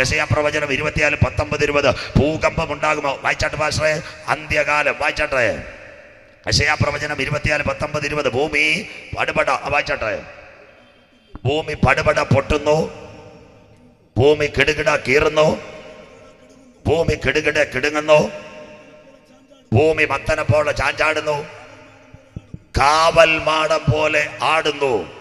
യശയാ പ്രവചനം ഇരുപത്തിനാല് പത്തൊമ്പത് ഇരുപത്. ഭൂകമ്പം ഉണ്ടാകുമോ വായിച്ചാട്ട് പാസ്റ്ററെ അന്ത്യകാലം. വായിച്ചാട്ടെ. യശയാപ്രവചനം ഇരുപത്തിനാല് പത്തൊമ്പത് ഇരുപത്. ഭൂമി പടുപട. വായിച്ചാട്ടെ. ഭൂമി പടുപട പൊട്ടുന്നു. ഭൂമി കിടുകിട കീറുന്നു. ഭൂമി കിടുകിട കിടുങ്ങുന്നു. ഭൂമി മത്തനെ പോലെ ചാഞ്ചാടുന്നു. കാവൽ മാടം പോലെ ആടുന്നു.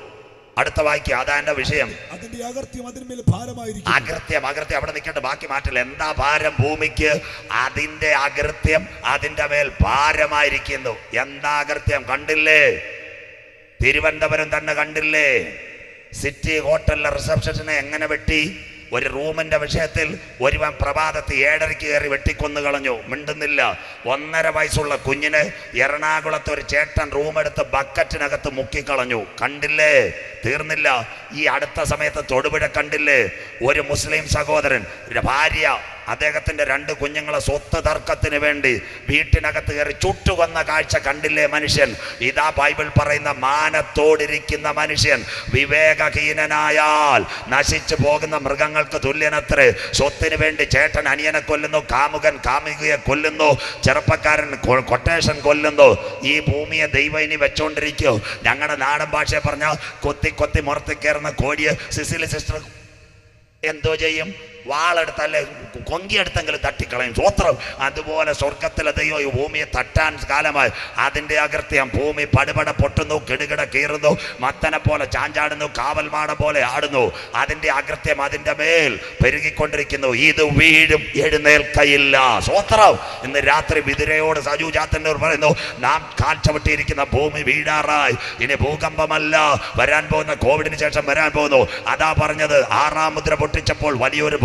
അടുത്ത വാക്യം അതാ എന്റെ വിഷയം അതിന്റെ അകർത്യം അതിന്മേൽ ഭാരമായിരിക്കും. അകൃത്യം അകൃത്യം. അവിടെ നിൽക്കേണ്ട ബാക്കി മാറ്റില്ല എന്താ ഭാരം ഭൂമിക്ക്? അതിന്റെ അകൃത്യം അതിന്റെ മേൽ ഭാരമായിരിക്കുന്നു. എന്താ അകൃത്യം? കണ്ടില്ലേ? തിരുവനന്തപുരം തന്നെ കണ്ടില്ലേ? സിറ്റി ഹോട്ടലിലെ റിസപ്ഷനെ എങ്ങനെ വെട്ടി? ഒരു റൂമിന്റെ വിഷയത്തിൽ ഒരുവൻ പ്രഭാതത്തിൽ ഏഴരയ്ക്ക് കയറി വെട്ടിക്കൊന്നു കളഞ്ഞു. മിണ്ടുന്നില്ല. ഒന്നര വയസ്സുള്ള കുഞ്ഞിന് എറണാകുളത്ത് ഒരു ചേട്ടൻ റൂമെടുത്ത് ബക്കറ്റിനകത്ത് മുക്കിക്കളഞ്ഞു. കണ്ടില്ലേ? തീർന്നില്ല. ഈ അടുത്ത സമയത്ത് തൊടുപുഴ കണ്ടില്ലേ? ഒരു മുസ്ലിം സഹോദരൻ ഭാര്യ അദ്ദേഹത്തിന്റെ രണ്ട് കുഞ്ഞുങ്ങളെ സ്വത്ത് തർക്കത്തിന് വേണ്ടി വീട്ടിനകത്ത് കയറി ചുട്ടുവന്ന കാഴ്ച കണ്ടില്ലേ മനുഷ്യൻ? ഇതാ ബൈബിൾ പറയുന്ന മാനത്തോടിരിക്കുന്ന മനുഷ്യൻ. വിവേകഹീനനായാൽ നശിച്ചു പോകുന്ന മൃഗങ്ങൾക്ക് തുല്യനത്രേ. സ്വത്തിന് വേണ്ടി ചേട്ടൻ അനിയനെ കൊല്ലുന്നു കാമുകൻ കാമുകയെ കൊല്ലുന്നു ചെറുപ്പക്കാരൻ കൊട്ടേഷൻ കൊല്ലുന്നു. ഈ ഭൂമിയെ ദൈവം ഇനി വെച്ചോണ്ടിരിക്കോ. ഞങ്ങളുടെ നാടൻ ഭാഷയെ പറഞ്ഞാൽ കൊത്തി കൊത്തി മുറത്തി കയറുന്ന കോഴിയെ സിസിലി സിസ്റ്റർ എന്തോ ചെയ്യും? വാളെടുത്തല്ലേ കൊങ്കിയെടുത്തെങ്കിലും തട്ടിക്കളയും. സ്വത്രം. അതുപോലെ സ്വർഗത്തിലെ ദൈവം ഈ ഭൂമിയെ തട്ടാൻ കാലമായി. അതിന്റെ അകൃത്യം ഭൂമി പടുപട പൊട്ടുന്നു കിടുകിട കീറുന്നു മത്തനെ പോലെ ചാഞ്ചാടുന്നു കാവൽമാട പോലെ ആടുന്നു. അതിന്റെ അകൃത്യം അതിന്റെ മേൽ പെരുകിക്കൊണ്ടിരിക്കുന്നു. ഇത് വീഴും എഴുന്നേൽക്കയില്ല. സ്വത്രം. ഇന്ന് രാത്രി വിതിരയോട് സജു ജാത്തന്നൂർ പറയുന്നു നാം കാൽച്ചവിട്ടിയിരിക്കുന്ന ഭൂമി വീഴാറായി ഇനി ഭൂകമ്പമല്ല. വരാൻ പോകുന്ന കോവിഡിന് ശേഷം വരാൻ പോകുന്നു. അതാ പറഞ്ഞത്. ആറാം മുദ്ര പൊട്ടിച്ചപ്പോൾ വലിയൊരു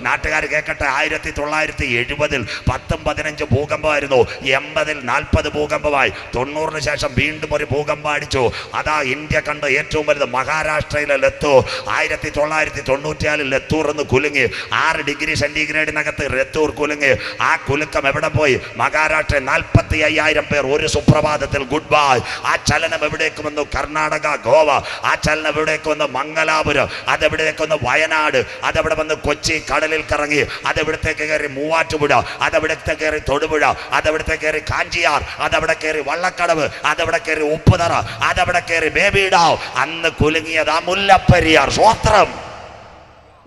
നാട്ടുകാർ കേൾക്കട്ടെ ആയിരത്തി തൊള്ളായിരത്തി എഴുപതിൽ പത്തും പതിനഞ്ചും ഭൂകമ്പമായിരുന്നു. എൺപതിൽ നാൽപ്പത് ഭൂകമ്പമായി. തൊണ്ണൂറിന് ശേഷം വീണ്ടും ഒരു ഭൂകമ്പം അടിച്ചു. അതാ ഇന്ത്യ കണ്ട ഏറ്റവും വലുത് മഹാരാഷ്ട്രയിലെ ലത്തൂർ. ആയിരത്തി തൊള്ളായിരത്തി തൊണ്ണൂറ്റിയാലിൽ ലത്തൂർ എന്ന് കുലുങ്ങി. ആറ് ഡിഗ്രി സെന്റിഗ്രേഡിനകത്ത് ലത്തൂർ കുലുങ്ങി. ആ കുലുക്കം എവിടെ പോയി? മഹാരാഷ്ട്ര നാൽപ്പത്തി അയ്യായിരം പേർ ഒരു സുപ്രഭാതത്തിൽ ഗുഡ് ബൈ. ആ ചലനം എവിടേക്ക് വന്നു? കർണാടക ഗോവ. ആ ചലനം എവിടേക്ക് വന്നു? മംഗലാപുരം. അതെവിടേക്ക് വന്നു? വയനാട്. അതെവിടെ വന്ന്? കൊച്ചി കടലിൽ കറങ്ങി അതെവിടത്തേക്ക് കയറി മൂവാറ്റുപുഴ അതെവിടത്തെ കയറി തൊടുപുഴ അതെവിടത്തെ കയറി കാഞ്ചിയാർ അതവിടെ കയറി വള്ളക്കടവ് അതവിടെ കയറി ഉപ്പുതറ അതവിടെ കയറി ബേബിഡാവ് അന്ന് കുലുങ്ങിയത് ആ മുല്ലപ്പെരിയാർ. സ്വത്രം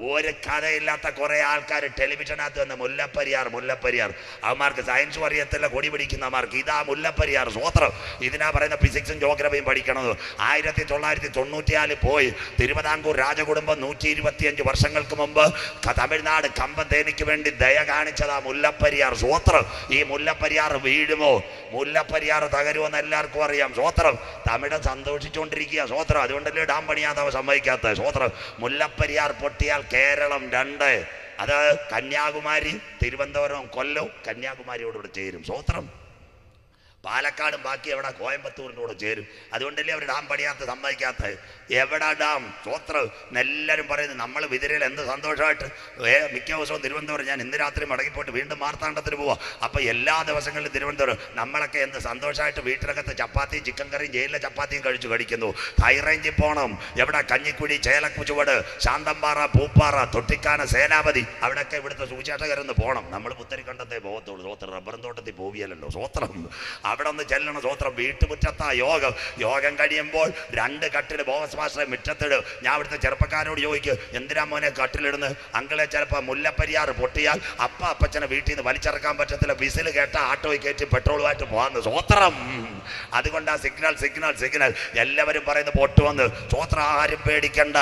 ഒരു കഥയില്ലാത്ത കുറെ ആൾക്കാർ ടെലിവിഷനകത്ത് വന്ന് മുല്ലപ്പെരിയാർ മുല്ലപ്പെരിയാർ. അവന്മാർക്ക് സയൻസ് അറിയത്തില്ല കൊടി പിടിക്കുന്നവന്മാർക്ക് ഇതാ മുല്ലപ്പെരിയാർ സ്വോത്രം. ഇതിനാ പറയുന്ന ഫിസിക്സും ജോഗ്രഫിയും പഠിക്കണത്. ആയിരത്തി തൊള്ളായിരത്തി തൊണ്ണൂറ്റിനാലിൽ പോയി. തിരുവിതാംകൂർ രാജകുടുംബം നൂറ്റി ഇരുപത്തിയഞ്ച് വർഷങ്ങൾക്ക് മുമ്പ് തമിഴ്നാട് കമ്പം തേനിക്ക് വേണ്ടി ദയ കാണിച്ചതാ മുല്ലപ്പെരിയാർ. സ്വോത്രം. ഈ മുല്ലപ്പെരിയാർ വീഴുമോ? മുല്ലപ്പെരിയാർ തകരുമെന്ന് എല്ലാവർക്കും അറിയാം. സ്വോത്രം. തമിഴ് സന്തോഷിച്ചുകൊണ്ടിരിക്കുക സ്വോത്രം. അതുകൊണ്ടല്ലേ ഡാം പണിയാതെ സമ്മതിക്കാത്ത സ്വോത്രം. മുല്ലപ്പെരിയാർ പൊട്ടിയാൽ കേരളം രണ്ട്. അത് കന്യാകുമാരി തിരുവനന്തപുരം കൊല്ലം കന്യാകുമാരിയോടുകൂടെ ചേരും. സ്വത്രം പാലക്കാടും ബാക്കി എവിടെ? കോയമ്പത്തൂരിന്റെ കൂടെ ചേരും. അതുകൊണ്ടല്ലേ അവർ ഡാം പണിയാത്ത സമ്മതിക്കാത്ത എവിടെ ഡാം? സ്വത്രം എല്ലാവരും പറയുന്നത് നമ്മൾ വിതിരയിൽ എന്ത് സന്തോഷമായിട്ട് മിക്ക ദിവസവും തിരുവനന്തപുരം ഞാൻ ഇന്ന് രാത്രി മടങ്ങിപ്പോയിട്ട് വീണ്ടും മാർത്താണ്ഡത്തിന് പോവാം. അപ്പോൾ എല്ലാ ദിവസങ്ങളിലും തിരുവനന്തപുരം നമ്മളൊക്കെ എന്ത് സന്തോഷമായിട്ട് വീട്ടിനകത്ത് ചപ്പാത്തിയും ചിക്കൻ കറിയും ജയിലിലെ ചപ്പാത്തിയും കഴിച്ചു കഴിക്കുന്നു. ഹൈറേഞ്ചിൽ പോകണം എവിടെ? കഞ്ഞിക്കുടി ചേലക്കുചുവട് ശാന്തമ്പാറ പൂപ്പാറ തൊട്ടിക്കാന സേനാപതി. അവിടെയൊക്കെ ഇവിടുത്തെ സൂചാട്ടകരെന്ന് പോകണം നമ്മൾ പുത്തരിക്കണ്ടത്തെ പോകത്തുള്ളൂ. സ്വത്രം റബ്ബറും തോട്ടത്തിൽ പോവിയല്ലോ സ്വത്രം അവിടെ ഒന്ന് ചെല്ലണം സ്വത്രം വീട്ടുമുറ്റത്താ യോഗം. യോഗം കഴിയുമ്പോൾ രണ്ട് കട്ടിൽ ബോസ് മാസ്റ്ററെ മുറ്റത്തിടും. ഞാൻ അവിടുത്തെ ചെറുപ്പക്കാരോട് ചോദിക്കും എന്തിനാ മോനെ കട്ടിലിടുന്നത് അങ്കളെ ചിലപ്പോൾ മുല്ലപ്പെരിയാർ പൊട്ടിയാൽ അപ്പ അപ്പച്ചനെ വീട്ടിൽ നിന്ന് വലിച്ചിറക്കാൻ പറ്റത്തില്ല. വിസിൽ കേട്ട ആട്ടോയിൽ കയറ്റി പെട്രോളുമായിട്ട് പോകാന്ന്. സ്വത്രം ആ സിഗ്നൽ സിഗ്നൽ സിഗ്നൽ. എല്ലാവരും പറയുന്നത് പൊട്ടുവന്ന് സ്വത്രം ആരും പേടിക്കണ്ട.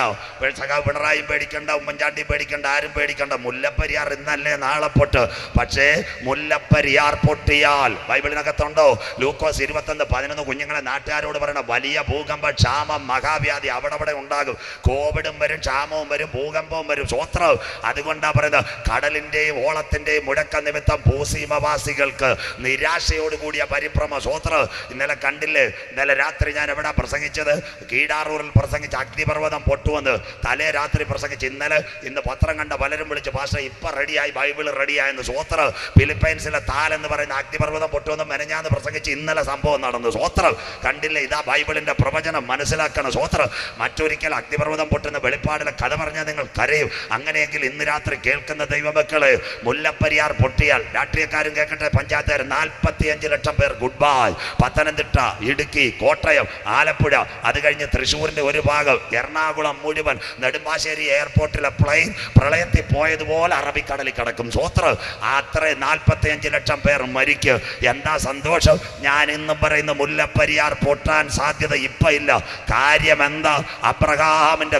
സഖാവ് പിണറായി പേടിക്കണ്ട ഉമ്മൻചാണ്ടി പേടിക്കണ്ട ആരും പേടിക്കണ്ട. മുല്ലപ്പരിയാർ ഇന്നല്ലേ നാളെ പൊട്ട്. പക്ഷേ മുല്ലപ്പരിയാർ പൊട്ടിയാൽ ബൈബിളിനകത്തുണ്ടോ? ലൂക്കോസ് ഇരുപത്തൊന്ന് പതിനൊന്ന് കുഞ്ഞുങ്ങളെ നാട്ടുകാരോട് പറയണം വലിയ ഭൂകമ്പ ക്ഷാമം മഹാവ്യാധി അവിടെ അവിടെ ഉണ്ടാകും. കോവിഡും വരും ക്ഷാമവും വരും ഭൂകമ്പവും വരും. സ്വോത്രവും അതുകൊണ്ടാണ് പറയുന്നത് കടലിന്റെയും ഓളത്തിന്റെയും മുഴക്ക നിമിത്തം ഭൂസീമവാസികൾക്ക് നിരാശയോടുകൂടിയ പരിഭ്രമ. സ്വോത്ര. ഇന്നലെ കണ്ടില്ലേ? ഇന്നലെ രാത്രി ഞാൻ എവിടെ പ്രസംഗിച്ചത്? കീടാറൂരിൽ പ്രസംഗിച്ച അഗ്നിപർവതം പൊട്ടുവന്ന് തലേ രാത്രി പ്രസംഗിച്ച് ഇന്നലെ ഇന്ന് പത്രം കണ്ട പലരും വിളിച്ച് ഭാഷ ഇപ്പം റെഡിയായി ബൈബിൾ റെഡിയായെന്ന് സ്വത്ര. ഫിലിപ്പൈൻസിലെ താൽ എന്ന് പറയുന്ന അഗ്നിപർവതം പൊട്ടുവന്ന് മെനഞ്ഞാന്ന് പ്രസംഗിച്ചു പ്രസംഗിച്ച് ഇന്നലെ സംഭവം നടന്നു. സ്വോത്രം കണ്ടില്ലേ? ഇതാ ബൈബിളിന്റെ പ്രവചനം. മനസ്സിലാക്കണം സ്വോത്രം മറ്റൊരിക്കൽ അഗ്നിപർവതം പൊട്ടുന്ന വെളിപ്പാടിലെ കഥ പറഞ്ഞാൽ നിങ്ങൾ കരയും. അങ്ങനെയെങ്കിൽ ഇന്ന് രാത്രി കേൾക്കുന്ന ദൈവമക്കൾ മുല്ലപ്പെരിയാർ പൊട്ടിയാൽ രാഷ്ട്രീയക്കാരും കേൾക്കട്ടെ പഞ്ചായത്തുകാർ നാൽപ്പത്തി അഞ്ച് ലക്ഷം പേർ ഗുഡ് ബൈ. പത്തനംതിട്ട ഇടുക്കി കോട്ടയം ആലപ്പുഴ. അത് കഴിഞ്ഞ് തൃശ്ശൂരിന്റെ ഒരു ഭാഗം എറണാകുളം മുഴുവൻ. നെടുമ്പാശ്ശേരി എയർപോർട്ടിലെ പ്ലെയിൻ പ്രളയത്തിൽ പോയതുപോലെ അറബിക്കടലിൽ കിടക്കും. സ്വോത്രം അത്ര നാൽപ്പത്തി അഞ്ച് ലക്ഷം പേർ മരിക്കും. എന്താ സന്തോഷം? ഞാൻ ഇന്ന് പറയുന്ന മുല്ലപ്പെരിയാർ പൊട്ടാൻ സാധ്യത ഇപ്പൊ ഇല്ല. കാര്യം എന്താ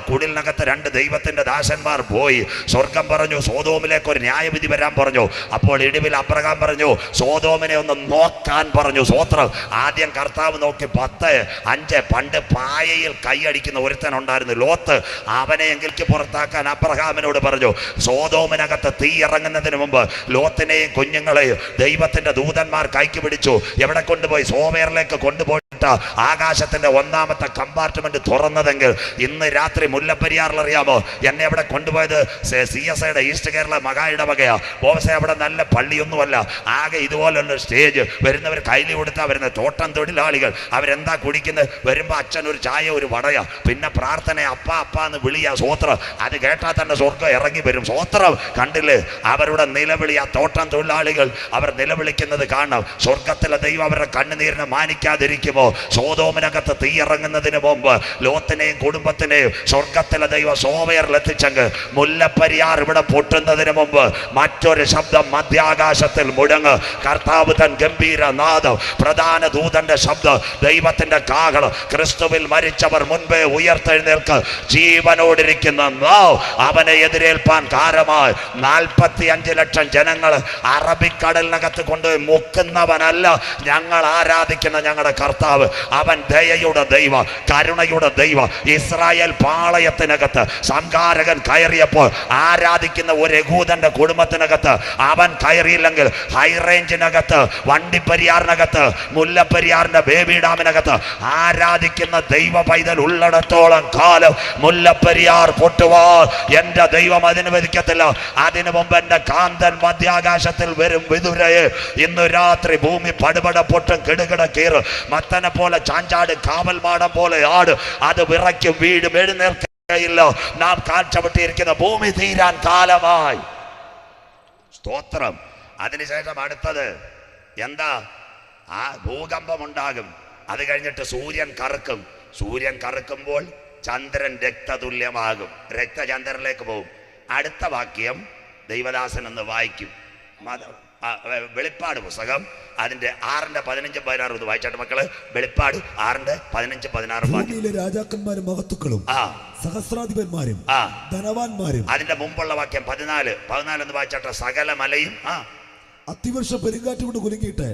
കുടിലിനകത്ത് രണ്ട് ദൈവത്തിന്റെ ദാസന്മാർ പോയി. സ്വർഗം പറഞ്ഞു സോതോമിലേക്ക് ഒരു ന്യായവിധി വരാൻ പറഞ്ഞു. അപ്പോൾ ഇടിവിൽ അബ്രഹാം പറഞ്ഞു സോതോമിനെ ഒന്ന് നോക്കാൻ പറഞ്ഞു. സ്വോത്രം ആദ്യം കർത്താവ് നോക്കി പത്ത് അഞ്ച് പണ്ട് പായയിൽ കൈയടിക്കുന്ന ഒരുത്തൻ ഉണ്ടായിരുന്നു ലോത്ത്. അവനെ എങ്കിലേക്ക് പുറത്താക്കാൻ അബ്രഹാമിനോട് പറഞ്ഞു. സോതോമിനകത്ത് തീ ഇറങ്ങുന്നതിന് മുമ്പ് ലോത്തിനെയും കുഞ്ഞുങ്ങളെയും ദൈവത്തിന്റെ ദൂതന്മാർ കൈക്ക് പിടിച്ചു. എവിടെ കൊണ്ടുപോയി സോമേറിലേക്ക് കൊണ്ടുപോയിട്ട് ആകാശത്തിന്റെ ഒന്നാമത്തെ കമ്പാർട്ട്മെന്റ് തുറന്നതെങ്കിൽ ഇന്ന് രാത്രി മുല്ലപ്പെരിയാറിൽ അറിയാമോ? എന്നെ അവിടെ കൊണ്ടുപോയത്? സി എസ് ഐയുടെ ഈസ്റ്റ് കേരള മഹായിടവകയാ ബോസെ അവിടെ നല്ല പള്ളിയൊന്നുമല്ല. ആകെ ഇതുപോലുള്ള സ്റ്റേജ് വരുന്നവർ കയ്യിൽ കൊടുത്താൽ വരുന്ന. തോട്ടം തൊഴിലാളികൾ. അവരെന്താ കുടിക്കുന്നത് വരുമ്പോൾ അച്ഛൻ ഒരു ചായ ഒരു വടയാ. പിന്നെ പ്രാർത്ഥന അപ്പ അപ്പ എന്ന് വിളിയാ സ്വോത്രം അത് കേട്ടാൽ തന്നെ സ്വർഗം ഇറങ്ങി വരും. സ്വോത്രം കണ്ടില്ലേ? അവരുടെ നിലവിളി ആ തോട്ടം തൊഴിലാളികൾ അവർ നിലവിളിക്കുന്നത് കാണാം സ്വർഗത്തിലെ ദൈവം അവരുടെ കണ്ണുനീരിനെ മാനിക്കാതിരിക്കുമോ? സോതോമിനകത്ത് തീ ഇറങ്ങുന്നതിന് മുമ്പ് ലോത്തിനെയും കുടുംബത്തിനെയും സ്വർഗത്തിലെ ദൈവ സോവയറിൽ എത്തിച്ചങ്ങ് മുല്ലപ്പെരിയാർ ഇവിടെ പൊട്ടുന്നതിന് മുമ്പ് മറ്റൊരു ശബ്ദം മധ്യാകാശത്തിൽ മുഴങ്ങ്. കർത്താവ് തൻ ഗംഭീര നാദം പ്രധാന ദൂതന്റെ ശബ്ദം ദൈവത്തിന്റെ കാഹളം. ക്രിസ്തുവിൽ മരിച്ചവർ മുൻപേ ഉയർത്തെഴുന്നേൽക്ക്. ജീവനോടിരിക്കുന്ന നാവ് അവനെ എതിരേൽപ്പാൻ കാരമായി നാൽപ്പത്തി അഞ്ച് ലക്ഷം ജനങ്ങൾ അറബിക്കടലിനകത്ത് കൊണ്ടുപോയി മുക്കുന്നവനല്ല ഞങ്ങൾ ആരാധിക്കുന്ന ഞങ്ങളുടെ കർത്താവ്. അവൻ ദയയുടെ ദൈവ കരുണയുടെ ദൈവ. ഇസ്രായേൽ പാളയത്തിനകത്ത് സംഘാരകൻ കയറിയപ്പോൾ ആരാധിക്കുന്ന ഒരു യഹൂദന്റെ കുടുംബത്തിനകത്ത് അവൻ കയറിയില്ലെങ്കിൽ ഹൈറേഞ്ചിനകത്ത് വണ്ടിപ്പരിയാറിനകത്ത് മുല്ലപ്പെരിയാറിന്റെ ബേബി ഡാമിനകത്ത് ആരാധിക്കുന്ന ദൈവ പൈതൽ ഉള്ളിടത്തോളം കാലം മുല്ലപ്പെരിയാർ പൊട്ടുവാൻ എന്റെ ദൈവം അനുവദിക്കത്തില്ല അതിനു മുമ്പ് എന്റെ കാന്തൻ മധ്യാകാശത്തിൽ വരും വിതുരയെ ഇന്ന് രാത്രി ഭൂമി പടുപട പൊട്ടും കിടുകിട കീറും. മത്തനെ പോലെ ചാഞ്ചാട് കാവൽ മാടം പോലെ ആട് അത് വിറയ്ക്കും വീട് എഴുന്നേൽക്കയില്ല നാം കാഴ്ചപ്പെട്ടിരിക്കുന്ന ഭൂമി തീരാൻ കാലമായി. സ്തോത്രം. അതിനുശേഷം അടുത്തത് എന്താ? ആ ഭൂകമ്പം ഉണ്ടാകും അത് കഴിഞ്ഞിട്ട് സൂര്യൻ കറുക്കും. സൂര്യൻ കറുക്കുമ്പോൾ ചന്ദ്രൻ രക്തതുല്യമാകും. രക്തചന്ദ്രനിലേക്ക് പോകും അടുത്ത വാക്യം ദൈവദാസൻ എന്ന് വായിക്കും. വെ- വെളിപ്പാട് പുസ്തകം. അതിന്റെ ആറിന്റെ പതിനഞ്ചും പതിനാറും ഇത് വായിച്ചാട്ട് മക്കൾ. വെളിപ്പാട് ആറിന്റെ പതിനഞ്ചും പതിനാറും രാജാക്കന്മാരും മഹത്തുക്കളും ആ. സഹസ്രാധിപന്മാരും ആ. ധനവാന്മാരും. അതിന്റെ മുമ്പുള്ള വാക്യം പതിനാല്. പതിനാല് എന്ന് വായിച്ചാട്ട സകല മലയും ആ അത്തിവർഷം പെരുങ്കാറ്റ് കൊണ്ട് കുലുങ്ങിയിട്ട്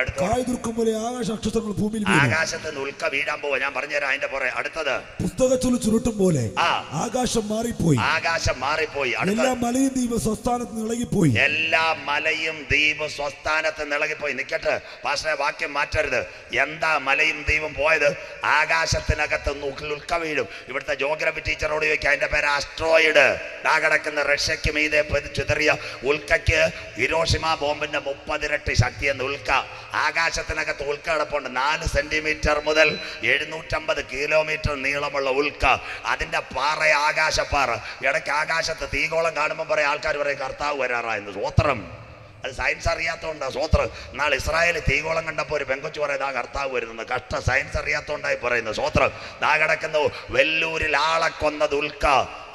എടുത്തു? കായതുർക്കം പോലെ ആകാശ നക്ഷത്രങ്ങൾ ഭൂമിയിൽ ആകാശത്ത് നിന്ന് ഉൽക്ക വീഴാൻ പോവാ. ഞാൻ പറഞ്ഞുതരാം അതിന്റെ പുറകെ. അടുത്തത്. പുസ്തകച്ചുള്ളു ചുരുട്ടും പോലെ ആകാശം മാറിപ്പോയി. ആകാശം മാറിപ്പോയി. എല്ലാ മലയും ദ്വീപ് സ്വസ്ഥാനത്ത് ഇളകിപ്പോയി എല്ലാ മലയും ദ്വീപ് സ്വസ്ഥാനത്ത് നിളകിപ്പോയി. നിക്കട്ടെ പാസ്റ്ററെ വാക്യം മാറ്റരുത്. എന്താ മലയും ദ്വീപും പോയത്? ആകാശത്തിനകത്ത് ഉൽക്ക വീഴും. ഇവിടുത്തെ ജോഗ്രഫി ടീച്ചറോട് ചോദിക്കുക അതിന്റെ പേര് ആസ്ട്രോയിഡ് ആ കിടക്കുന്ന റഷ്യക്ക് മീതെ ചിതറിയ ഉൽക്കയ്ക്ക് ഹിരോഷിമ ബോംബിന്റെ മുപ്പതിരട്ടി ശക്തി എന്ന് ഉൽക്ക. ആകാശത്തിനകത്ത് ഉൽക്ക കിടപ്പുണ്ട്. നാല് സെന്റിമീറ്റർ മുതൽ എഴുന്നൂറ്റമ്പത് കിലോമീറ്റർ നീളമുള്ള ഉൽക്ക. അതിന്റെ പാറ ആകാശപ്പാറ. ഇടയ്ക്ക് ആകാശത്ത് തീകോളം കാണുമ്പോൾ പറയും ആൾക്കാർ പറയും കർത്താവ് വരാറായിരുന്നു സ്വോത്രം അത് സയൻസ് അറിയാത്തതുകൊണ്ടാണ് സ്വോത്രം നാളെ ഇസ്രായേൽ തീകോളം കണ്ടപ്പോൾ ഒരു പെങ്കൊച്ചു പറയുന്നത് ആ കർത്താവ് വരുന്നത് കഷ്ട സയൻസ് അറിയാത്തതുകൊണ്ടായി പറയുന്നത് സ്വോത്രം ദാ കിടക്കുന്നു. വെല്ലൂരിൽ ആളെ കൊന്നത് ഉൽക്ക.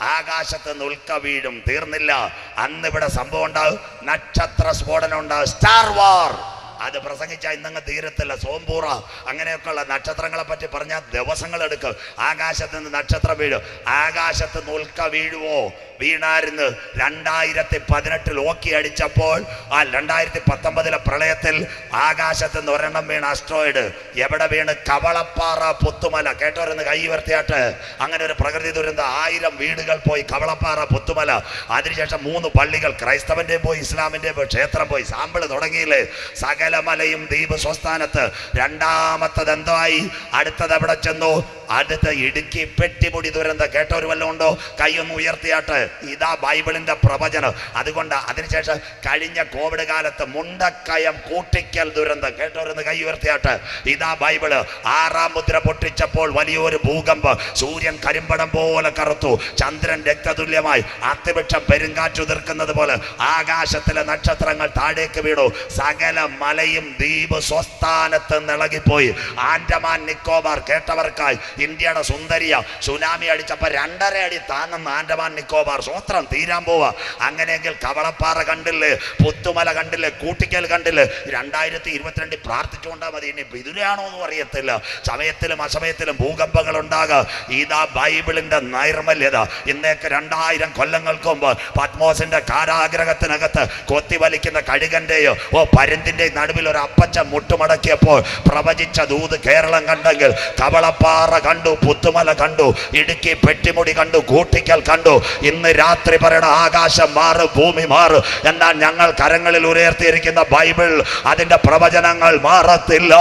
ആകാശത്ത് നിന്ന് ഉൽക്ക വീഴും. തീർന്നില്ല. അന്ന് ഇവിടെ സംഭവം ഉണ്ടാകും. നക്ഷത്ര സ്ഫോടനം ഉണ്ടാകും. Star war. അത് പ്രസംഗിച്ച ഇന്നങ്ങ് തീരത്തില്ല സോംപൂറ. അങ്ങനെയൊക്കെയുള്ള നക്ഷത്രങ്ങളെ പറ്റി പറഞ്ഞാൽ ദിവസങ്ങൾ എടുക്കും. ആകാശത്ത് നിന്ന് നക്ഷത്രം വീഴും. ആകാശത്ത് നിന്ന് ഉൽക്ക വീഴുവോ? വീണായിരുന്നു. രണ്ടായിരത്തി പതിനെട്ടിൽ ഓക്കി അടിച്ചപ്പോൾ ആ രണ്ടായിരത്തി പത്തൊമ്പതിലെ പ്രളയത്തിൽ ആകാശത്ത് നിന്ന് ഒരെണ്ണം വീണ അസ്ട്രോയിഡ് എവിടെ വീണ്? കവളപ്പാറ പുത്തുമല. കേട്ടോരെന്ന് കൈ ഉയർത്തിയാട്ട്. അങ്ങനെ ഒരു പ്രകൃതി ദുരന്തം. ആയിരം വീടുകൾ പോയി കവളപ്പാറ പുത്തുമല. അതിനുശേഷം മൂന്ന് പള്ളികൾ ക്രൈസ്തവന്റെ പോയി ഇസ്ലാമിന്റെ പോയി ക്ഷേത്രം പോയി. സാമ്പിൾ തുടങ്ങിയില്ലേ? സകല സകല മലയും ദ്വീപ് സ്വസ്ഥാനത്ത് രണ്ടാമത്തത് എന്തായി അടുത്തത് എവിടെ ചെന്നു? അടുത്ത ഇടുക്കി പെട്ടിമുടി ദുരന്തം കേട്ടവർ വല്ലതും ഉണ്ടോ? കൈയൊന്ന് ഉയർത്തിയാട്ട്. ഇതാ ബൈബിളിന്റെ പ്രവചനം. അതുകൊണ്ട് അതിനുശേഷം കഴിഞ്ഞ കോവിഡ് കാലത്ത് മുണ്ടക്കയം കൂട്ടിക്കൽ ദുരന്തം കേട്ടവരൊന്ന് കൈ ഉയർത്തിയാട്ട്. ഇതാ ബൈബിൾ. ആറാം മുദ്ര പൊട്ടിച്ചപ്പോൾ വലിയൊരു ഭൂകമ്പം. സൂര്യൻ കരിമ്പടം പോലെ കറുത്തു. ചന്ദ്രൻ രക്തതുല്യമായി. അത്തിവൃക്ഷം പെരുങ്കാറ്റുതിർക്കുന്നത് പോലെ ആകാശത്തിലെ നക്ഷത്രങ്ങൾ താഴേക്ക് വീണു. സകല മലയും ദ്വീപ് സ്വസ്ഥാനത്ത് നിളകിപ്പോയി. ആൻഡമാൻ നിക്കോബാർ കേട്ടവർക്കായി. ഇന്ത്യയുടെ സുന്ദരിയ സുനാമി അടിച്ചപ്പോൾ രണ്ടര അടി താങ്ങുന്ന ആൻഡമാൻ നിക്കോബാർ. സ്വത്രം തീരാൻ പോവാ. അങ്ങനെയെങ്കിൽ കവളപ്പാറ കണ്ടില്ലേ പുത്തുമല കണ്ടില്ലേ കൂട്ടിക്കൽ കണ്ടില്ലേ? രണ്ടായിരത്തി ഇരുപത്തിരണ്ടിൽ പ്രാർത്ഥിച്ചുകൊണ്ടാൽ മതി. ഇനി ബിദുരാണോ എന്നും അറിയത്തില്ല. സമയത്തിലും അസമയത്തിലും ഭൂകമ്പങ്ങൾ ഉണ്ടാകുക ഇതാ ബൈബിളിന്റെ നൈർമല്യത. ഇന്നേക്ക് രണ്ടായിരം കൊല്ലങ്ങൾക്ക് മുമ്പ് പത്മോസിന്റെ കാരാഗ്രഹത്തിനകത്ത് കൊത്തിവലിക്കുന്ന കഴുകന്റെയോ ഓ പരുന്തിന്റെ നടുവിൽ ഒരു അപ്പച്ച മുട്ടുമടക്കിയപ്പോൾ പ്രവചിച്ച ദൂത് കേരളം കണ്ടെങ്കിൽ തവളപ്പാറ കണ്ടു പുത്തുമല കണ്ടു ഇടുക്കി പെട്ടിമുടി കണ്ടു കൂട്ടിക്കൽ കണ്ടു. ഇന്ന് രാത്രി പറയണ ആകാശം മാറും ഭൂമി മാറും എന്നാൽ ഞങ്ങൾ കരങ്ങളിൽ ഉയർത്തിയിരിക്കുന്ന ബൈബിൾ അതിന്റെ പ്രവചനങ്ങൾ മാറത്തില്ല.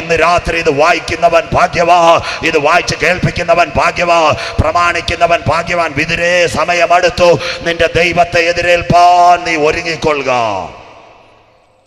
ഇന്ന് രാത്രി ഇത് വായിക്കുന്നവൻ ഭാഗ്യവാ ഇത് വായിച്ച് കേൾപ്പിക്കുന്നവൻ ഭാഗ്യവാ പ്രമാണിക്കുന്നവൻ ഭാഗ്യവാൻ വിതിരേ സമയമെടുത്തു. നിന്റെ ദൈവത്തെ എതിരേൽപ്പാൻ നീ ഒരുങ്ങിക്കൊള്ളുക.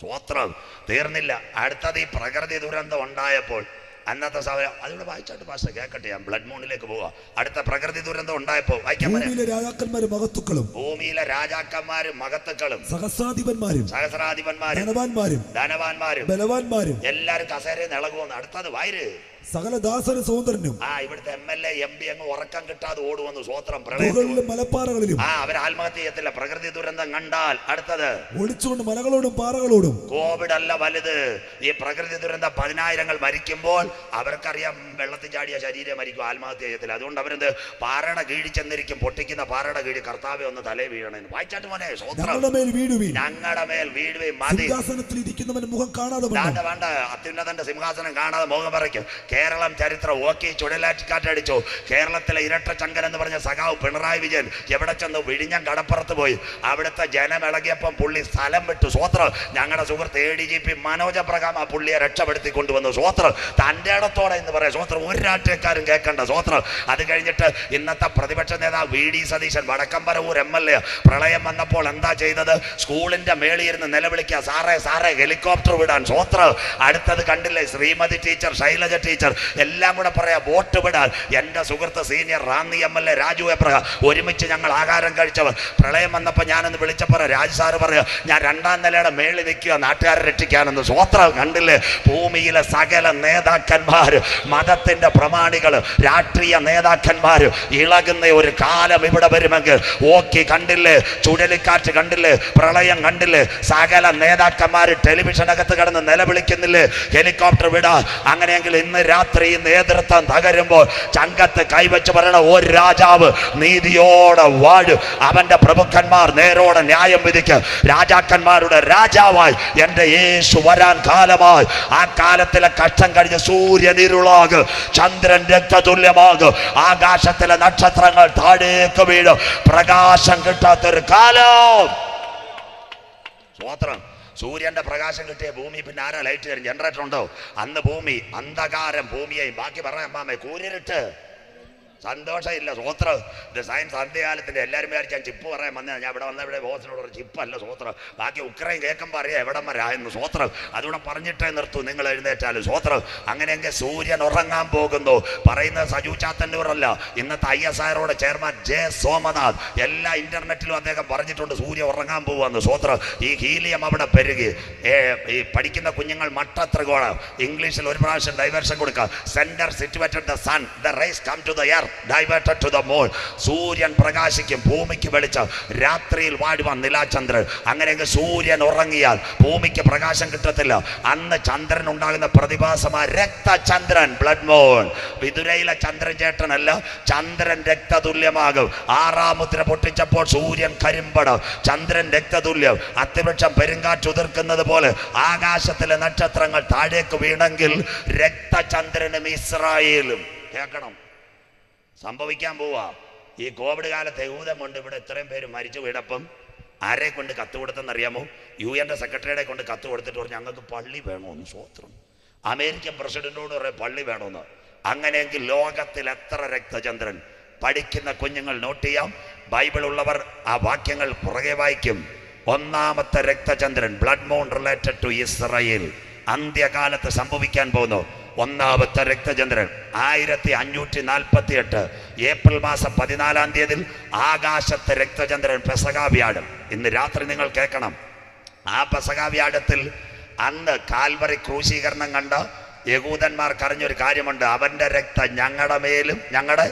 സ്വത്രം തീർന്നില്ല. അടുത്തത് ഈ പ്രകൃതി ദുരന്തം ഉണ്ടായപ്പോൾ അന്നത്തെ സമയം അതിവിടെ വായിച്ചോട്ട് പാസ്റ്റർ കേൾക്കട്ടെ ഞാൻ. ബ്ലഡ് മൂണിലേക്ക് പോവാ. അടുത്ത പ്രകൃതി ദുരന്തം ഉണ്ടായപ്പോ വായിക്കാൻ ഭൂമിയിലെ രാജാക്കന്മാരും മഹത്തുക്കളും ഭൂമിയിലെ രാജാക്കന്മാരും മഹത്തുക്കളും സഹസ്രാധിപന്മാരും സഹസ്രാധിപന്മാരും ധനവാന്മാരും ധനവാന്മാരും ബലവാന്മാരും എല്ലാരും കസേരയിൽ ഇളകുമെന്ന് അടുത്തത് വയര്. സകല ദാസനും സൗന്ദര്യനും ആ ഇവിടുത്തെ M L A M P അങ്ങ് ഉറക്കം കിട്ടാതെ ഓടുവന്നു സ്വോത്രം പ്രളയം ഗുഹകളിലും മലപ്പാറകളിലും. ആ അവർ ആത്മഹത്യ ചെയ്യത്തില്ല. പ്രകൃതി ദുരന്തം കണ്ടാൽ അടുത്തത്. ഒളിച്ചുകൊണ്ട് മലകളോടും പാറകളോടും. കോവിഡ് അല്ല വലുത്. ഈ പ്രകൃതി ദുരന്തം പതിനായിരങ്ങൾ മരിക്കുമ്പോൾ അവർക്കറിയാം വെള്ളത്തിൽ ചാടിയ ശരീരം മരിക്കും ആത്മഹത്യ ചെയ്യത്തില്ല. അതുകൊണ്ട് അവരെന്ത് പാറയുടെ കീഴിൽ ചെന്നിരിക്കും പൊട്ടിക്കുന്ന പാറയുടെ കീഴിൽ കർത്താവെ ഒന്ന് തലേ വീഴണേ വായിച്ചാട്ട് മോനെ ഞങ്ങളുടെ മേൽ വീടുവീൻ ഞങ്ങളുടെ മേൽ വീഴുവേ മതി. സിംഹാസനത്തിൽ ഇരിക്കുന്നവൻ മുഖം കാണാതെ വേണ്ട വേണ്ട. അത്യുന്നതന്റെ സിംഹാസനം കാണാതെ മുഖം പറയ്ക്കും കേരളം ചരിത്രം ഓക്കി ചുഴലാറ്റിക്കാറ്റടിച്ചു കേരളത്തിലെ ഇരട്ട ചങ്കൻ എന്ന് പറഞ്ഞ സഖാവ് പിണറായി വിജയൻ എവിടെ ചെന്ന് വിഴിഞ്ഞം കടപ്പുറത്ത് പോയി? അവിടുത്തെ ജനം ഇളകിയപ്പം പുള്ളി സ്ഥലം വിട്ടു. സ്വത്രം ഞങ്ങളുടെ സുഹൃത്ത് A D G P Manoj പ്രകാം ആ പുള്ളിയെ രക്ഷപ്പെടുത്തി കൊണ്ടുവന്നു. സ്വത്രം തന്റെ ഇടത്തോടെ എന്ന് പറയാം. സ്വത്രം ഒരു രാഷ്ട്രീയക്കാരും കേൾക്കണ്ട. സ്വത്രം അത് കഴിഞ്ഞിട്ട് ഇന്നത്തെ പ്രതിപക്ഷ നേതാവ് വി ഡി സതീശൻ വടക്കമ്പരവൂർ എം എൽ എ പ്രളയം വന്നപ്പോൾ എന്താ ചെയ്തത്? സ്കൂളിന്റെ മേളിയിരുന്ന് നിലവിളിക്കുക. സാറേ സാറേ ഹെലികോപ്റ്റർ വിടാൻ. സ്വത്രം അടുത്തത് കണ്ടില്ലേ? ശ്രീമതി ടീച്ചർ ശൈലജ ടീച്ചർ എല്ലാം കൂടെ പറയാം വോട്ട് വിടാൻ. എന്റെ സുഹൃത്ത് senior Ranni M L A Raju Abraham ഒരുമിച്ച് ഞങ്ങൾ ആഹാരം കഴിച്ചവർ. പ്രളയം വന്നപ്പോൾ ഞാനൊന്ന് വിളിച്ചപ്പോൾ രാജു സാറ് പറയുക ഞാൻ രണ്ടാം നിലയുടെ മേളിൽ നിൽക്കുക നാട്ടുകാരെ രക്ഷിക്കാനെന്ന്. സ്വോത്രം കണ്ടില്ലേ? ഭൂമിയിലെ സകല നേതാക്കന്മാർ മതത്തിന്റെ പ്രമാണികൾ രാഷ്ട്രീയ നേതാക്കന്മാർ ഇളകുന്ന ഒരു കാലം ഇവിടെ വരുമെങ്കിൽ ഓക്കി കണ്ടില്ലേ? ചുഴലിക്കാറ്റ് കണ്ടില്ലേ? പ്രളയം കണ്ടില്ലേ? സകല നേതാക്കന്മാർ ടെലിവിഷനകത്ത് കിടന്ന് നിലവിളിക്കുന്നില്ലേ? ഹെലികോപ്റ്റർ വിടാ അങ്ങനെയെങ്കിൽ ഇന്ന് രാത്രി നേതൃത്വം തകരുമ്പോൾ ചങ്കത്ത് കൈവച്ച് പറയണ ഒരു രാജാവ് നീതിയോടെ വാഴും അവന്റെ പ്രഭുക്കന്മാർ നേരോടെ ന്യായം വിധിക്ക്. രാജാക്കന്മാരുടെ രാജാവായി എന്റെ യേശു വരാൻ കാലമായി. ആ കാലത്തിലെ കഷ്ടം കഴിഞ്ഞ് സൂര്യനിരുളാക്. ചന്ദ്രൻ രക്തതുല്യമാക്. ആകാശത്തിലെ നക്ഷത്രങ്ങൾ താഴേക്ക് വീഴും. പ്രകാശം കിട്ടാത്തൊരു കാലം. സ്വോത്രം സൂര്യന്റെ പ്രകാശം കിട്ടിയ ഭൂമി പിന്നെ ആരാ ലൈറ്റ് തരും ജനറേറ്റർ ഉണ്ടോ? അന്ന് ഭൂമി അന്ധകാരം ഭൂമിയായി. ബാക്കി പറയാൻ പാമേ കൂരിരുട്ട്. സന്തോഷമില്ല. സ്വോത്രം ഇത് സയൻസ് അന്ത്യകാലത്തിന്റെ എല്ലാവരും വിചാരിച്ച് ഞാൻ ചിപ്പ് പറയാൻ വന്നത്. ഞാൻ ഇവിടെ വന്ന ഇവിടെ ബോസിനോട് പറഞ്ഞു ചിപ്പല്ല സ്വോത്രം ബാക്കി ഉക്രൈൻ കേൾക്കുമ്പോൾ അറിയാം എവിടം വരെ ആയെന്ന് സ്വോത്രം അതുകൂടെ പറഞ്ഞിട്ടേ നിർത്തൂ നിങ്ങൾ എഴുന്നേറ്റാലും സ്വോത്രം അങ്ങനെയെങ്കിൽ സൂര്യൻ ഉറങ്ങാൻ പോകുന്നു. പറയുന്നത് സജു ചാത്തന്നൂറല്ല ഇന്നത്തെ ഐ എസ് ആറോടെ ചെയർമാൻ ജെ സോമനാഥ്. എല്ലാ ഇന്റർനെറ്റിലും അദ്ദേഹം പറഞ്ഞിട്ടുണ്ട് സൂര്യ ഉറങ്ങാൻ പോകുമെന്ന് സ്വോത്രം ഈ ഹീലിയം അവിടെ പെരുകി. ഈ പഠിക്കുന്ന കുഞ്ഞുങ്ങൾ മട്ടത്രികോണം ഇംഗ്ലീഷിൽ ഒരു പ്രാവശ്യം ഡൈവേർഷൻ കൊടുക്കുക centre situated the sun the rise come to the air diverted to the mole സൂര്യൻ പ്രകാശിക്കും ഭൂമിക്ക് വെളിച്ചം. രാത്രിയിൽ വാഴുവാൻ നിലാചന്ദ്രൻ. അങ്ങനെയെങ്കിൽ സൂര്യൻ ഉറങ്ങിയാൽ ഭൂമിക്ക് പ്രകാശം കിട്ടത്തില്ല. അന്ന് ചന്ദ്രൻ ഉണ്ടാകുന്ന പ്രതിഭാസമായ രക്തചന്ദ്രൻ ബ്ലഡ് മോൺ വിതുരയിലെ ചന്ദ്രൻ ചേട്ടനല്ല ചന്ദ്രൻ രക്തതുല്യമാകും. ആറാം മുദ്ര പൊട്ടിച്ചപ്പോൾ സൂര്യൻ കരിമ്പടം. ചന്ദ്രൻ രക്തതുല്യം. പെരുങ്കാറ്റ് ഉതിർക്കുന്നത് പോലെ ആകാശത്തിലെ നക്ഷത്രങ്ങൾ താഴേക്ക് വീണെങ്കിൽ രക്തചന്ദ്രനും ഇസ്രായേലും. കേൾക്കണം. സംഭവിക്കാൻ പോവാ. ഈ കോവിഡ് കാലത്ത് യഹൂദം കൊണ്ട് ഇവിടെ ഇത്രയും പേര് മരിച്ചു വീടപ്പം ആരെ കൊണ്ട് കത്ത് കൊടുത്തെന്നറിയാമോ? യു എന്റെ സെക്രട്ടറിയുടെ കൊണ്ട് കത്ത് കൊടുത്തിട്ട് പറഞ്ഞു ഞങ്ങൾക്ക് പള്ളി വേണമെന്ന് സ്വത്രം അമേരിക്കൻ പ്രസിഡന്റോട് പറയാം പള്ളി വേണമെന്ന് അങ്ങനെയെങ്കിൽ ലോകത്തിൽ എത്ര രക്തചന്ദ്രൻ പഠിക്കുന്ന കുഞ്ഞുങ്ങൾ നോട്ട് ചെയ്യാം. ബൈബിൾ ഉള്ളവർ ആ വാക്യങ്ങൾ പുറകെ വായിക്കും. ഒന്നാമത്തെ രക്തചന്ദ്രൻ blood moon related to Israel. അന്ത്യകാലത്ത് സംഭവിക്കാൻ പോകുന്നു. ഒന്നാമത്തെ രക്തചന്ദ്രൻ. ആയിരത്തി അഞ്ഞൂറ്റി നാൽപ്പത്തി എട്ട് ഏപ്രിൽ മാസം പതിനാലാം തീയതി ആകാശത്തെ രക്തചന്ദ്രൻ പെസകാവ്യാടം ഇന്ന് രാത്രി നിങ്ങൾ കേൾക്കണം. ആ പെസകാവ്യാടത്തിൽ അന്ന് കാൽവറി ക്രൂശീകരണം കണ്ട യകൂദന്മാർ അറിഞ്ഞൊരു കാര്യമുണ്ട്. അവന്റെ രക്തം ഞങ്ങളുടെ മേലും ഞങ്ങളുടെ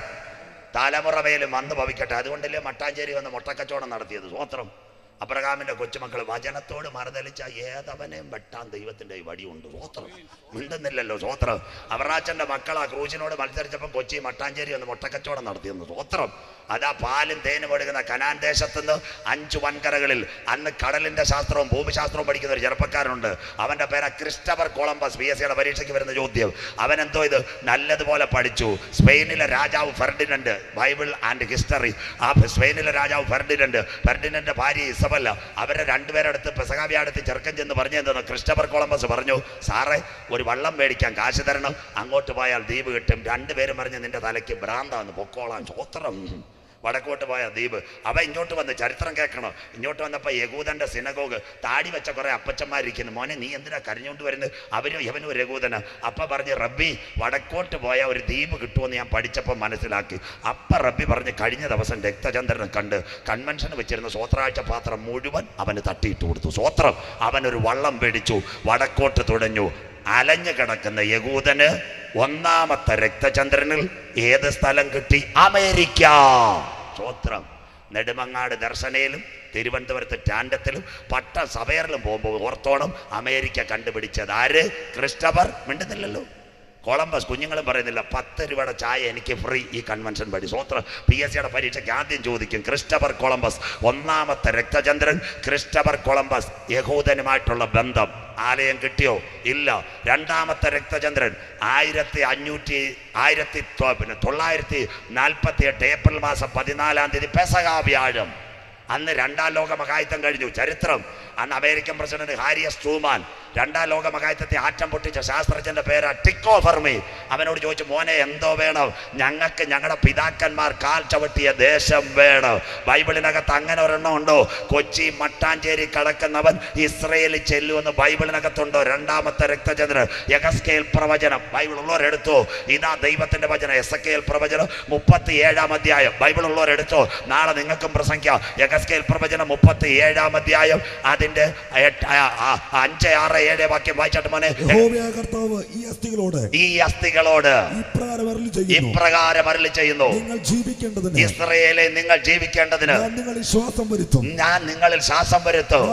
തലമുറ മേലും വന്ന് ഭവിക്കട്ടെ. അതുകൊണ്ടല്ലേ മട്ടാഞ്ചേരി വന്ന് മുട്ടക്കച്ചവടം നടത്തിയത്. സ്വോത്രം അബ്രഹാമിന്റെ കൊച്ചുമക്കൾ വചനത്തോട് മറുതലിച്ച ഏതവനെയും വെട്ടാൻ ദൈവത്തിന്റെ വടിയുണ്ട് സ്വോത്രം മിണ്ടുന്നില്ലല്ലോ സ്വോത്രം അവറാച്ചന്റെ മക്കൾ ആ ക്രൂശിനോട് മത്സരിച്ചപ്പോൾ കൊച്ചി മട്ടാഞ്ചേരി ഒന്ന് മുട്ടക്കച്ചവടം നടത്തിയെന്ന്. സ്വോത്രം അതാ പാലും തേനും എടുക്കുന്ന കനാൻ ദേശത്തുനിന്ന് അഞ്ച് വൻകരകളിൽ അന്ന് കടലിന്റെ ശാസ്ത്രവും ഭൂമിശാസ്ത്രവും പഠിക്കുന്ന ഒരു ചെറുപ്പക്കാരനുണ്ട്. അവന്റെ പേര് ക്രിസ്റ്റഫർ കൊളംബസ് പി എസ് സിയുടെ പരീക്ഷയ്ക്ക് വരുന്ന ചോദ്യം. അവൻ എന്തോ ഇത് നല്ലതുപോലെ പഠിച്ചു. സ്പെയിനിലെ രാജാവ് ഫെർഡിനൻഡ് ബൈബിൾ ആൻഡ് ഹിസ്റ്ററി. ആ സ്പെയിനിലെ രാജാവ് ഫെർഡിനൻഡ് ഫെർഡിനന്റെ ഭാര്യ ഇസബല്ല. അവരെ രണ്ടുപേരെടുത്ത് പെസകാവ്യാടത്ത് ചെറുക്കൻ ചെന്ന് പറഞ്ഞു എന്തെന്ന്? ക്രിസ്റ്റഫർ കൊളംബസ് പറഞ്ഞു സാറേ ഒരു വള്ളം മേടിക്കാൻ കാശ് തരണം. അങ്ങോട്ട് പോയാൽ ദ്വീപ് കിട്ടും. രണ്ടുപേരും പറഞ്ഞ് നിന്റെ തലയ്ക്ക് ഭ്രാന്താന്ന് പൊക്കോളാം ചോത്രം വടക്കോട്ട് പോയ ദ്വീപ്. അവ ഇങ്ങോട്ട് വന്ന് ചരിത്രം കേൾക്കണം. ഇങ്ങോട്ട് വന്നപ്പോൾ യകൂദന്റെ സിനഗോഗ് താടി വെച്ച കുറെ അപ്പച്ചന്മാരിക്കുന്നു മോനെ നീ എന്തിനാ കരഞ്ഞുകൊണ്ട് വരുന്നത്? അവനും ഇവനും ഒരു അപ്പ പറഞ്ഞ് റബ്ബി വടക്കോട്ട് പോയ ഒരു ദ്വീപ് കിട്ടുമെന്ന് ഞാൻ പഠിച്ചപ്പോൾ മനസ്സിലാക്കി. അപ്പ റബ്ബി പറഞ്ഞ് കഴിഞ്ഞ ദിവസം രക്തചന്ദ്രനെ കണ്ട് കൺവെൻഷൻ വെച്ചിരുന്ന സ്വോത്രാഴ്ച പാത്രം മുഴുവൻ അവന് തട്ടിയിട്ട് കൊടുത്തു. സ്വോത്രം അവനൊരു വള്ളം പേടിച്ചു. വടക്കോട്ട് തുടഞ്ഞു. അലഞ്ഞു കിടക്കുന്ന യകൂദന് ഒന്നാമത്തെ രക്തചന്ദ്രനിൽ ഏത് സ്ഥലം കിട്ടി? അമേരിക്ക. സ്ത്രോത്രം നെടുമങ്ങാട് ദർശനയിലും തിരുവനന്തപുരത്ത് ടാൻഡത്തിലും പട്ട സഭയറിലും പോകുമ്പോൾ ഓർത്തോണം അമേരിക്ക കണ്ടുപിടിച്ചത് ആര്? ക്രിസ്റ്റഫർ. മിണ്ടുന്നില്ലല്ലോ. കൊളംബസ് കുഞ്ഞുങ്ങളും പറയുന്നില്ല പത്ത് രൂപയുടെ ചായ എനിക്ക് ഫ്രീ ഈ കൺവെൻഷൻ വഴി. സ്വോത്ര പി എസ് സിയുടെ പരീക്ഷയ്ക്ക് ആദ്യം ചോദിക്കും ക്രിസ്റ്റഫർ കൊളംബസ് ഒന്നാമത്തെ രക്തചന്ദ്രൻ ക്രിസ്റ്റഫർ കൊളംബസ് യഹൂദനുമായിട്ടുള്ള ബന്ധം ആലയം കിട്ടിയോ? ഇല്ല. രണ്ടാമത്തെ രക്തചന്ദ്രൻ ആയിരത്തി അഞ്ഞൂറ്റി ആയിരത്തി പിന്നെ തൊള്ളായിരത്തി നാൽപ്പത്തി എട്ട് ഏപ്രിൽ മാസം പതിനാലാം തീയതി പെസകാ വ്യാഴം. അന്ന് രണ്ടാം ലോക മഹായുദ്ധം കഴിഞ്ഞു. ചരിത്രം. അന്ന് അമേരിക്കൻ പ്രസിഡന്റ് ഹാരിയസ് ട്രൂമാൻ രണ്ടാം ലോക മഹായുദ്ധത്തെ ആറ്റം പൊട്ടിച്ച ശാസ്ത്രജ്ഞന്റെ പേര് ടിക്കോ ഫർമി. അവനോട് ചോദിച്ചു മോനെ എന്തോ വേണം? ഞങ്ങൾക്ക് ഞങ്ങളുടെ പിതാക്കന്മാർ കാൽ ചവിട്ടിയ ദേശം വേണം. ബൈബിളിനകത്ത് അങ്ങനെ ഒരെണ്ണം ഉണ്ടോ? കൊച്ചി മട്ടാഞ്ചേരി കടക്കുന്നവൻ ഇസ്രയേലിൽ ചെല്ലുമെന്ന് ബൈബിളിനകത്തുണ്ടോ? രണ്ടാമത്തെ രക്തചന്ദ്രൻ. യഗസ്കേൽ പ്രവചനം. ബൈബിൾ ഉള്ളവരെടുത്തോ ഇതാ ദൈവത്തിന്റെ വചനം. എസ് കെൽ പ്രവചനം. മുപ്പത്തി ഏഴാം അധ്യായം. ബൈബിൾ ഉള്ളവരെടുത്തോ നാളെ നിങ്ങൾക്കും പ്രസംഗിക്കാം. യഗസ്കേൽ പ്രവചനം മുപ്പത്തി ഏഴാം അധ്യായം. അതിന്റെ അഞ്ച് ആറ് ഏഴ് വാക്യം വായിച്ചാട്ട് മോനെ. കർത്താവ് ഈ അസ്ഥികളോട് ഈ അസ്ഥികളോട് ഇപ്രകാരം അരുളി ചെയ്യുന്നു. ഇസ്രയേലെ നിങ്ങൾ ജീവിക്കേണ്ടതിന് ഞാൻ നിങ്ങളിൽ ശ്വാസം വരുത്തും. ഞാൻ നിങ്ങളിൽ ശ്വാസം വരുത്തും.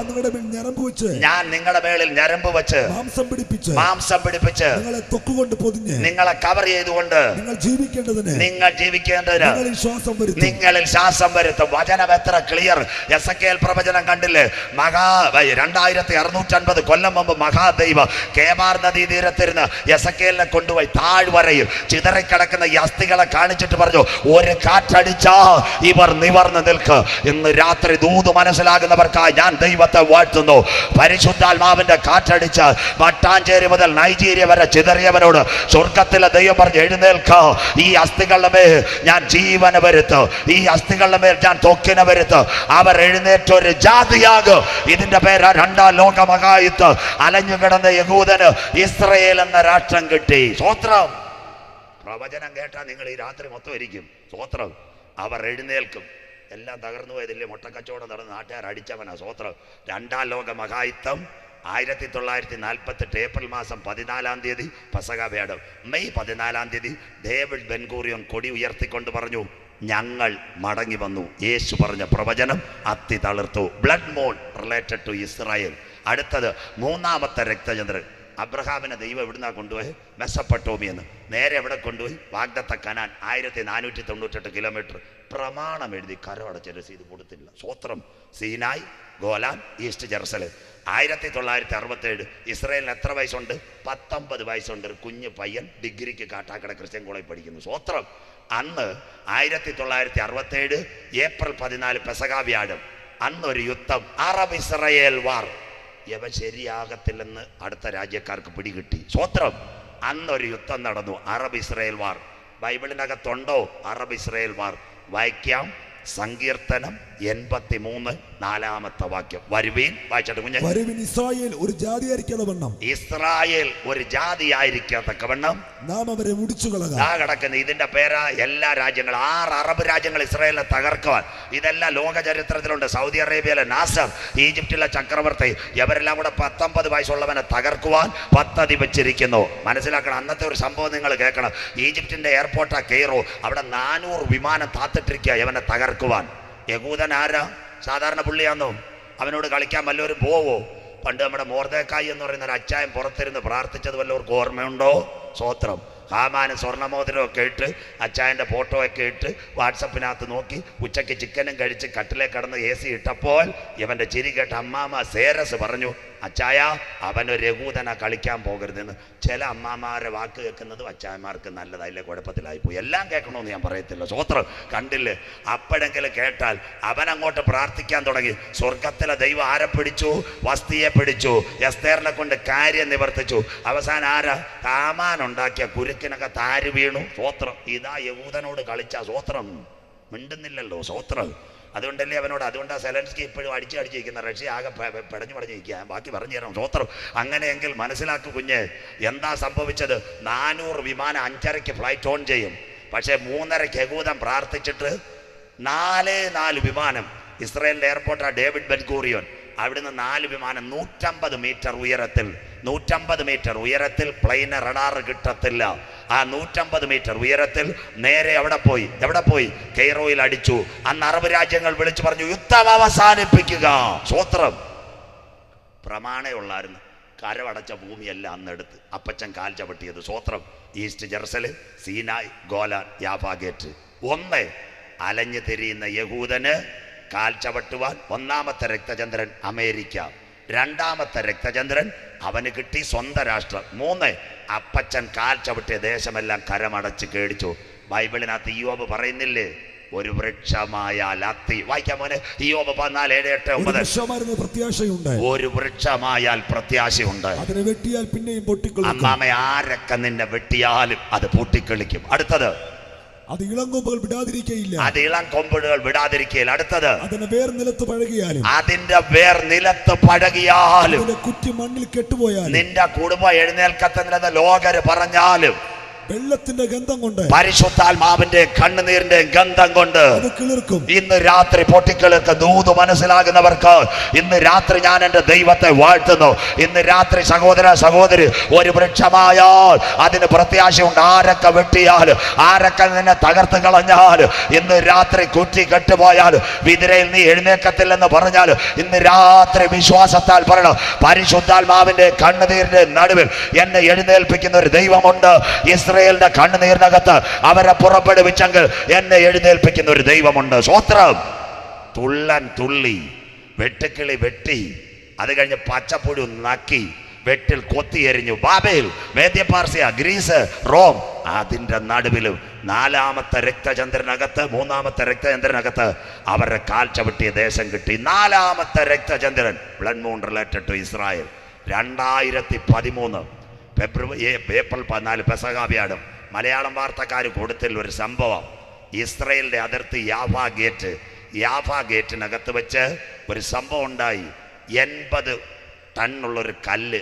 ഞാൻ നിങ്ങളുടെ മേളിൽ ഞരമ്പ് വെച്ച് മാംസം പിടിപ്പിച്ച് മാംസം പിടിപ്പിച്ച് നിങ്ങളെ തൊക്കുകൊണ്ട് പൊതിഞ്ഞ് നിങ്ങളെ കവർ ചെയ്തുകൊണ്ട് നിങ്ങൾ ജീവിക്കേണ്ടതിന് നിങ്ങൾ ജീവിക്കേണ്ടതിന് നിങ്ങളിൽ ശ്വാസം വരുത്തും. വചനം എത്ര ക്ലിയർ എസ് എ പ്രവചനം കണ്ടില്ലേ? മഹാ രണ്ടായിരത്തി അറുന്നൂറ്റി അൻപത് കൊല്ലം മുമ്പ് മഹാദൈവ കേബാർ നദീ തീരത്തിരുന്ന് എസ് എ കൊണ്ടുപോയി താഴ്വരയിൽ ചിതറിക്കിടക്കുന്ന ഈ അസ്ഥികളെ കാണിച്ചിട്ട് പറഞ്ഞു ഒരു കാറ്റടിച്ചാ ഇവർ നിവർന്ന് നിൽക്ക്. ഇന്ന് രാത്രി ദൂത് മനസ്സിലാകുന്നവർക്കായി ഞാൻ ദൈവത്തെ വാഴ്ത്തുന്നു. പരിശുദ്ധാത്മാവിന്റെ കാറ്റടിച്ച് മട്ടാഞ്ചേരി മുതൽ നൈജീരിയ വരെ ചിതറിയവനോട് സ്വർഗത്തിലെ ദൈവം പറഞ്ഞു എഴുന്നേൽക്ക. ഈ അസ്ഥികളുടെ മേൽ ഞാൻ ജീവന വരുത്ത്. ഈ അസ്ഥികളുടെ മേൽ ഞാൻ തൊക്കിനെ വരുത്ത്. അവർ എഴുന്നേറ്റ ഒരു ജാതിയാകും. ഇതിന്റെ പേരാ രണ്ടാം ലോക മഹായുദ്ധ അലഞ്ഞു കിടന്ന യഹൂദന് ഇസ്രയേൽ എന്ന രാഷ്ട്രം കിട്ടി. സ്വോത്രം. പ്രവചനം കേട്ടാൽ നിങ്ങൾ ഈ രാത്രി മൊത്തം ഇരിക്കും. സ്വോത്രം. അവർ എഴുന്നേൽക്കും. എല്ലാം തകർന്നു പോയതില്ലേ മുട്ടക്കച്ചവടം നടന്ന് നാട്ടുകാർ അടിച്ചവനാ. സ്വോത്രം. രണ്ടാം ലോക മഹായുദ്ധം ആയിരത്തി തൊള്ളായിരത്തി നാൽപ്പത്തെട്ട് ഏപ്രിൽ മാസം പതിനാലാം തീയതി പസക വേടം. മെയ് പതിനാലാം തീയതി ഡേവിഡ് ബെൻകൂറിയോൻ കൊടി ഉയർത്തിക്കൊണ്ട് പറഞ്ഞു ഞങ്ങൾ മടങ്ങി വന്നു. യേശു പറഞ്ഞ പ്രവചനം അത്തി തളിർത്തു. Blood moon related to Israel. അടുത്തത് മൂന്നാമത്തെ രക്തചന്ദ്രൻ. അബ്രഹാമിനെ ദൈവം എവിടുന്നാ കൊണ്ടുപോയി? മെസ്സപ്പെട്ടോമി എന്ന് നേരെ എവിടെ കൊണ്ടുപോയി? വാഗ്ദത്ത കനാൻ ആയിരത്തി നാനൂറ്റി തൊണ്ണൂറ്റെട്ട് കിലോമീറ്റർ. പ്രമാണം എഴുതി കരമടച്ച രസീത് കൊടുത്തില്ല. സ്വത്രം സീനായ് ഗോലാൻ ഈസ്റ്റ് ജെറുസലേം. ആയിരത്തി തൊള്ളായിരത്തി അറുപത്തേഴ് ഇസ്രയേലിന് എത്ര വയസ്സുണ്ട്? പത്തൊമ്പത് വയസ്സുണ്ട്. ഒരു കുഞ്ഞു പയ്യൻ ഡിഗ്രിക്ക് കാട്ടാക്കട ക്രിസ്ത്യൻ കോളേജ് പഠിക്കുന്നു. സ്വത്രം അന്ന് ആയിരത്തി തൊള്ളായിരത്തി അറുപത്തേഴ് ഏപ്രിൽ പതിനാല് പെസകാ വ്യാഴം അന്നൊരു യുദ്ധം അറബ് ഇസ്രയേൽ വാർ. ഇവ ശരിയാകത്തില്ലെന്ന് അടുത്ത രാജ്യക്കാർക്ക് പിടികിട്ടി. സ്വത്രം അന്നൊരു യുദ്ധം നടന്നു അറബ് ഇസ്രയേൽ വാർ. ബൈബിളിനകത്തുണ്ടോ അറബ് ഇസ്രയേൽ വാർ? വായിക്കാം. സങ്കീർത്തനം എൺപത്തി മൂന്ന് നാലാമത്തെ വാക്യം. വരുവീൻ വായിച്ചിട്ട് കുഞ്ഞ്. വരുവിൻ ഇസ്രായേൽ ഒരു ജാതിയായിരിക്കാതെ വണ്ണം. ഇസ്രായേൽ ഒരു ജാതിയായിരിക്കത്തക്കവണ്ണം നാം അവരെ മുടിച്ചു കളക. കിടക്കുന്ന. ഇതിന്റെ പേരാ എല്ലാ രാജ്യങ്ങളും. ആറ് അറബ് രാജ്യങ്ങൾ ഇസ്രായേലിനെ തകർക്കുവാൻ. ഇതെല്ലാം ലോക ചരിത്രത്തിലുണ്ട് സൗദി അറേബ്യയിലെ നാസർ ഈജിപ്തിലെ ചക്രവർത്തി. ഇവരെല്ലാം കൂടെ പത്തൊമ്പത് വയസ്സുള്ളവനെ തകർക്കുവാൻ പദ്ധതി വെച്ചിരിക്കുന്നു. മനസ്സിലാക്കണം. അന്നത്തെ ഒരു സംഭവം നിങ്ങൾ കേൾക്കണം. ഈജിപ്തിന്റെ എയർപോർട്ടാ കെയ്റോ. അവിടെ നാനൂറ് വിമാനം താത്തിട്ടിരിക്കുക ഇവനെ തകർക്കുവാൻ. യകൂദൻ ആരാ? സാധാരണ പുള്ളിയാന്നോ? അവനോട് കളിക്കാൻ വല്ലവരും പോവോ? പണ്ട് നമ്മുടെ മോർദേക്കായി എന്ന് പറയുന്ന ഒരു അച്ചായം പുറത്തിരുന്ന് പ്രാർത്ഥിച്ചത് വല്ലവർക്ക് ഓർമ്മയുണ്ടോ? സ്വോത്രം ഹാമാനും സ്വർണമോതിരം ഒക്കെ ഇട്ട് അച്ചായന്റെ ഫോട്ടോ ഒക്കെ ഇട്ട് വാട്സപ്പിനകത്ത് നോക്കി ഉച്ചയ്ക്ക് ചിക്കനും കഴിച്ച് കട്ടിലേ കടന്ന് എ സി ഇട്ടപ്പോൾ ഇവന്റെ ചിരി കേട്ട് അമ്മാമ സേരസ് പറഞ്ഞു അച്ചായ അവനൊരു രഘൂതന കളിക്കാൻ പോകരുതെന്ന്. ചില അമ്മാമാരെ വാക്ക് കേൾക്കുന്നത് അച്ചായന്മാർക്ക് നല്ലതായില്ലേ കുഴപ്പത്തിലായിപ്പോയി എല്ലാം കേൾക്കണമെന്ന് ഞാൻ പറയത്തില്ല. സ്വോത്രം കണ്ടില്ലേ? അപ്പോഴെങ്കിലും കേട്ടാൽ അവൻ അങ്ങോട്ട് പ്രാർത്ഥിക്കാൻ തുടങ്ങി. സ്വർഗത്തിലെ ദൈവം ആരെ പിടിച്ചു? വസ്തിയെ പിടിച്ചു. എസ്തേറിനെ കൊണ്ട് കാര്യം നിവർത്തിച്ചു. അവസാനം ആരാ? താമാൻ ഉണ്ടാക്കിയ കുരുക്കിനൊക്കെ താര് വീണു? സ്വോത്രം. ഇതാ യഹൂദനോട് കളിച്ച സ്വോത്രം. മിണ്ടുന്നില്ലല്ലോ സ്വോത്രം. അതുകൊണ്ടല്ലേ അവനോട് അതുകൊണ്ടാ സെലൻസ്കി ഇപ്പോഴും അടിച്ച് നിൽക്കുന്ന റഷ്യ ആകെ പടഞ്ഞു പടഞ്ഞു നിൽക്കുക ബാക്കി പറഞ്ഞു തരാം. സ്വോത്രം അങ്ങനെയെങ്കിൽ മനസ്സിലാക്കു കുഞ്ഞ് എന്താ സംഭവിച്ചത്? നാനൂറ് വിമാനം അഞ്ചരയ്ക്ക് ഫ്ലൈറ്റ് ഓൺ ചെയ്യും. പക്ഷേ മൂന്നരയ്ക്ക് യഹൂദൻ പ്രാർത്ഥിച്ചിട്ട് നാല് നാല് വിമാനം ഇസ്രയേലിന്റെ എയർപോർട്ടാണ് ഡേവിഡ് ബെൻഗൂറിയോൻ. അവിടുന്ന് നാല് വിമാനം നൂറ്റമ്പത് മീറ്റർ ഉയരത്തിൽ നൂറ്റമ്പത് മീറ്റർ ഉയരത്തിൽ പ്ലെയിന് റഡാർ കിട്ടത്തില്ല. ആ നൂറ്റമ്പത് മീറ്റർ ഉയരത്തിൽ നേരെ അവിടെ പോയി. എവിടെ പോയി? കെയ്റോയിൽ അടിച്ചു. അന്ന് അറബ് രാജ്യങ്ങൾ വിളിച്ചു പറഞ്ഞു യുദ്ധം അവസാനിപ്പിക്കുക. സ്വോത്രം. പ്രമാണയുള്ളായിരുന്നു. കരവടച്ച ഭൂമിയല്ല അന്ന് എടുത്ത് അപ്പച്ചൻ കാൽ ചവിട്ടിയത്. സ്വോത്രം. East Jerusalem Sinai Golan Jaffa Gate ഒന്ന് അലഞ്ഞു തിരിയുന്ന യഹൂദന് കാൽ ചവിട്ടുവാൻ ഒന്നാമത്തെ രക്തചന്ദ്രൻ അമേരിക്ക. രണ്ടാമത്തെ രക്തചന്ദ്രൻ അവന് കിട്ടി സ്വന്തം രാഷ്ട്രം. മൂന്ന് അപ്പച്ചൻ കാൽ ചവിട്ടിയ ദേശമെല്ലാം കരമടച്ച് കേടിച്ചു. ബൈബിളിനകത്ത് യോബ് പറയുന്നില്ലേ? ഒരു വൃക്ഷമായാൽ അത്തി. വായിക്കാൻ മോനെ? യോബ് പതിനാല് ഏഴ് എട്ട് ഒമ്പത്. പ്രത്യാശയുണ്ട്. ഒരു വൃക്ഷമായാൽ പ്രത്യാശയുണ്ട്. അതിനെ വെട്ടിയാൽ പിന്നെയും പൊട്ടിക്കളിക്കും. അമ്മാമ ആരൊക്കെ നിന്നെ വെട്ടിയാലും അത് പൊട്ടിക്കളിക്കും. അടുത്തത് അത് ഇളം കൊമ്പുകൾ വിടാതിരിക്കയില്ല. അത് ഇളം കൊമ്പുകൾ വിടാതിരിക്കയില്ല അടുത്തത്. അതിന്റെ വേർ നിലത്ത് പഴകിയാലും അതിന്റെ വേർ നിലത്ത് പഴകിയാലും കുറ്റി മണ്ണിൽ കെട്ടുപോയാലും നിന്റെ കുടുംബം എഴുന്നേൽക്കത്തില്ലെന്ന് ലോകര് പറഞ്ഞാലും വെള്ളത്തിന്റെ ഗന്ധം കൊണ്ട്. പരിശുദ്ധാത്മാവിന്റെ കണ്ണുനീരിന്റെ ഗന്ധം കൊണ്ട് കിളിർക്കും. ഇന്ന് രാത്രി പൊട്ടിക്കിളിർക്ക് ദൂത് മനസ്സിലാകുന്നവർക്ക് ഇന്ന് രാത്രി ഞാൻ എന്റെ ദൈവത്തെ വാഴ്ത്തുന്നു. ഇന്ന് രാത്രി സഹോദര സഹോദരി ഒരു വൃക്ഷമായാൽ അതിന് പ്രത്യാശയുണ്ട്. ആരൊക്കെ വെട്ടിയാൽ ആരൊക്കെ നിന്നെ തകർത്ത് കളഞ്ഞാൽ ഇന്ന് രാത്രി കുറ്റി കെട്ടുപോയാൽ വിതിരയിൽ നീ എഴുന്നേക്കത്തില്ലെന്ന് പറഞ്ഞാൽ ഇന്ന് രാത്രി വിശ്വാസത്താൽ പറയണം പരിശുദ്ധാത്മാവിന്റെ കണ്ണുനീരിന്റെ നടുവിൽ എന്നെ എഴുന്നേൽപ്പിക്കുന്ന ഒരു ദൈവമുണ്ട് ഇസ്രയേലിന്റെ കണ്ണുനീരിനകത്ത് അവരെ പുറപ്പെടുവിച്ചെങ്കിൽ എന്നെ എഴുന്നേൽപ്പിക്കുന്ന ഒരു ദൈവമുണ്ട്. സ്വത്രം. തുള്ളൻ തുള്ളി വെട്ടുക്കിളി വെട്ടി അത് കഴിഞ്ഞ് പച്ചപ്പുഴു നക്കി വെട്ടിൽ കൊത്തി എറിഞ്ഞു ബാബേൽ വേദ്യപാർസിയ ഗ്രീസ് റോം അതിന്റെ നടുവിലും നാലാമത്തെ രക്തചന്ദ്രനകത്ത് മൂന്നാമത്തെ രക്തചന്ദ്രനകത്ത് അവരുടെ കാൽ ചവിട്ടിയ ദേശം കിട്ടി. നാലാമത്തെ രക്തചന്ദ്രൻ blood moon related to Israel രണ്ടായിരത്തി പതിമൂന്ന്. ഫെബ്രുവരി ഏപ്രിൽ പതിനാല് പെസകാവ്യാടും മലയാളം വാർത്തക്കാർ കൊടുത്തിൽ ഒരു സംഭവം. ഇസ്രയേലിന്റെ അതിർത്തി യാഫ ഗേറ്റ് യാഫ ഗേറ്റിനകത്ത് വെച്ച് ഒരു സംഭവം ഉണ്ടായി. എൺപത് ടണ്ണുള്ളൊരു കല്ല്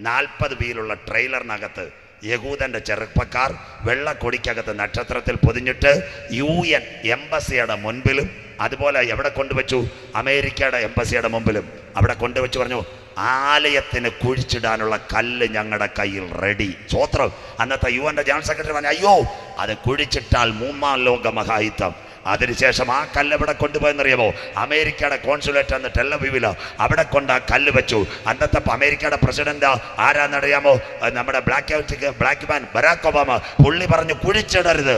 നാൽപ്പത് വീലുള്ള ട്രെയിലറിനകത്ത് യഹൂദന്റെ ചെറുപ്പക്കാർ വെള്ളക്കൊടിക്കകത്ത് നക്ഷത്രത്തിൽ പൊതിഞ്ഞിട്ട് യു എൻ എംബസിയുടെ മുൻപിലും അതുപോലെ എവിടെ കൊണ്ടുവച്ചു? അമേരിക്കയുടെ എംബസിയുടെ മുമ്പിലും. അവിടെ കൊണ്ടുവച്ച് പറഞ്ഞു ആലയത്തിന് കുഴിച്ചിടാനുള്ള കല്ല് ഞങ്ങളുടെ കയ്യിൽ റെഡി സ്വോത്രം അന്നത്തെ യു എന്റെ ജനറൽ സെക്രട്ടറി പറഞ്ഞു അയ്യോ അത് കുഴിച്ചിട്ടാൽ മൂന്നാം ലോക മഹായുദ്ധം അതിനുശേഷം ആ കല്ല് എവിടെ കൊണ്ടുപോയെന്നറിയാമോ? അമേരിക്കയുടെ കോൺസുലേറ്റ് അന്ന് ടെല്ലവീവിൽ അവിടെ കൊണ്ട് ആ കല്ല് വെച്ചു. അന്നത്തെ അമേരിക്കയുടെ പ്രസിഡന്റ് ആരാന്നറിയാമോ? നമ്മുടെ black black man Barack Obama പുള്ളി പറഞ്ഞു കുഴിച്ചിടരുത്.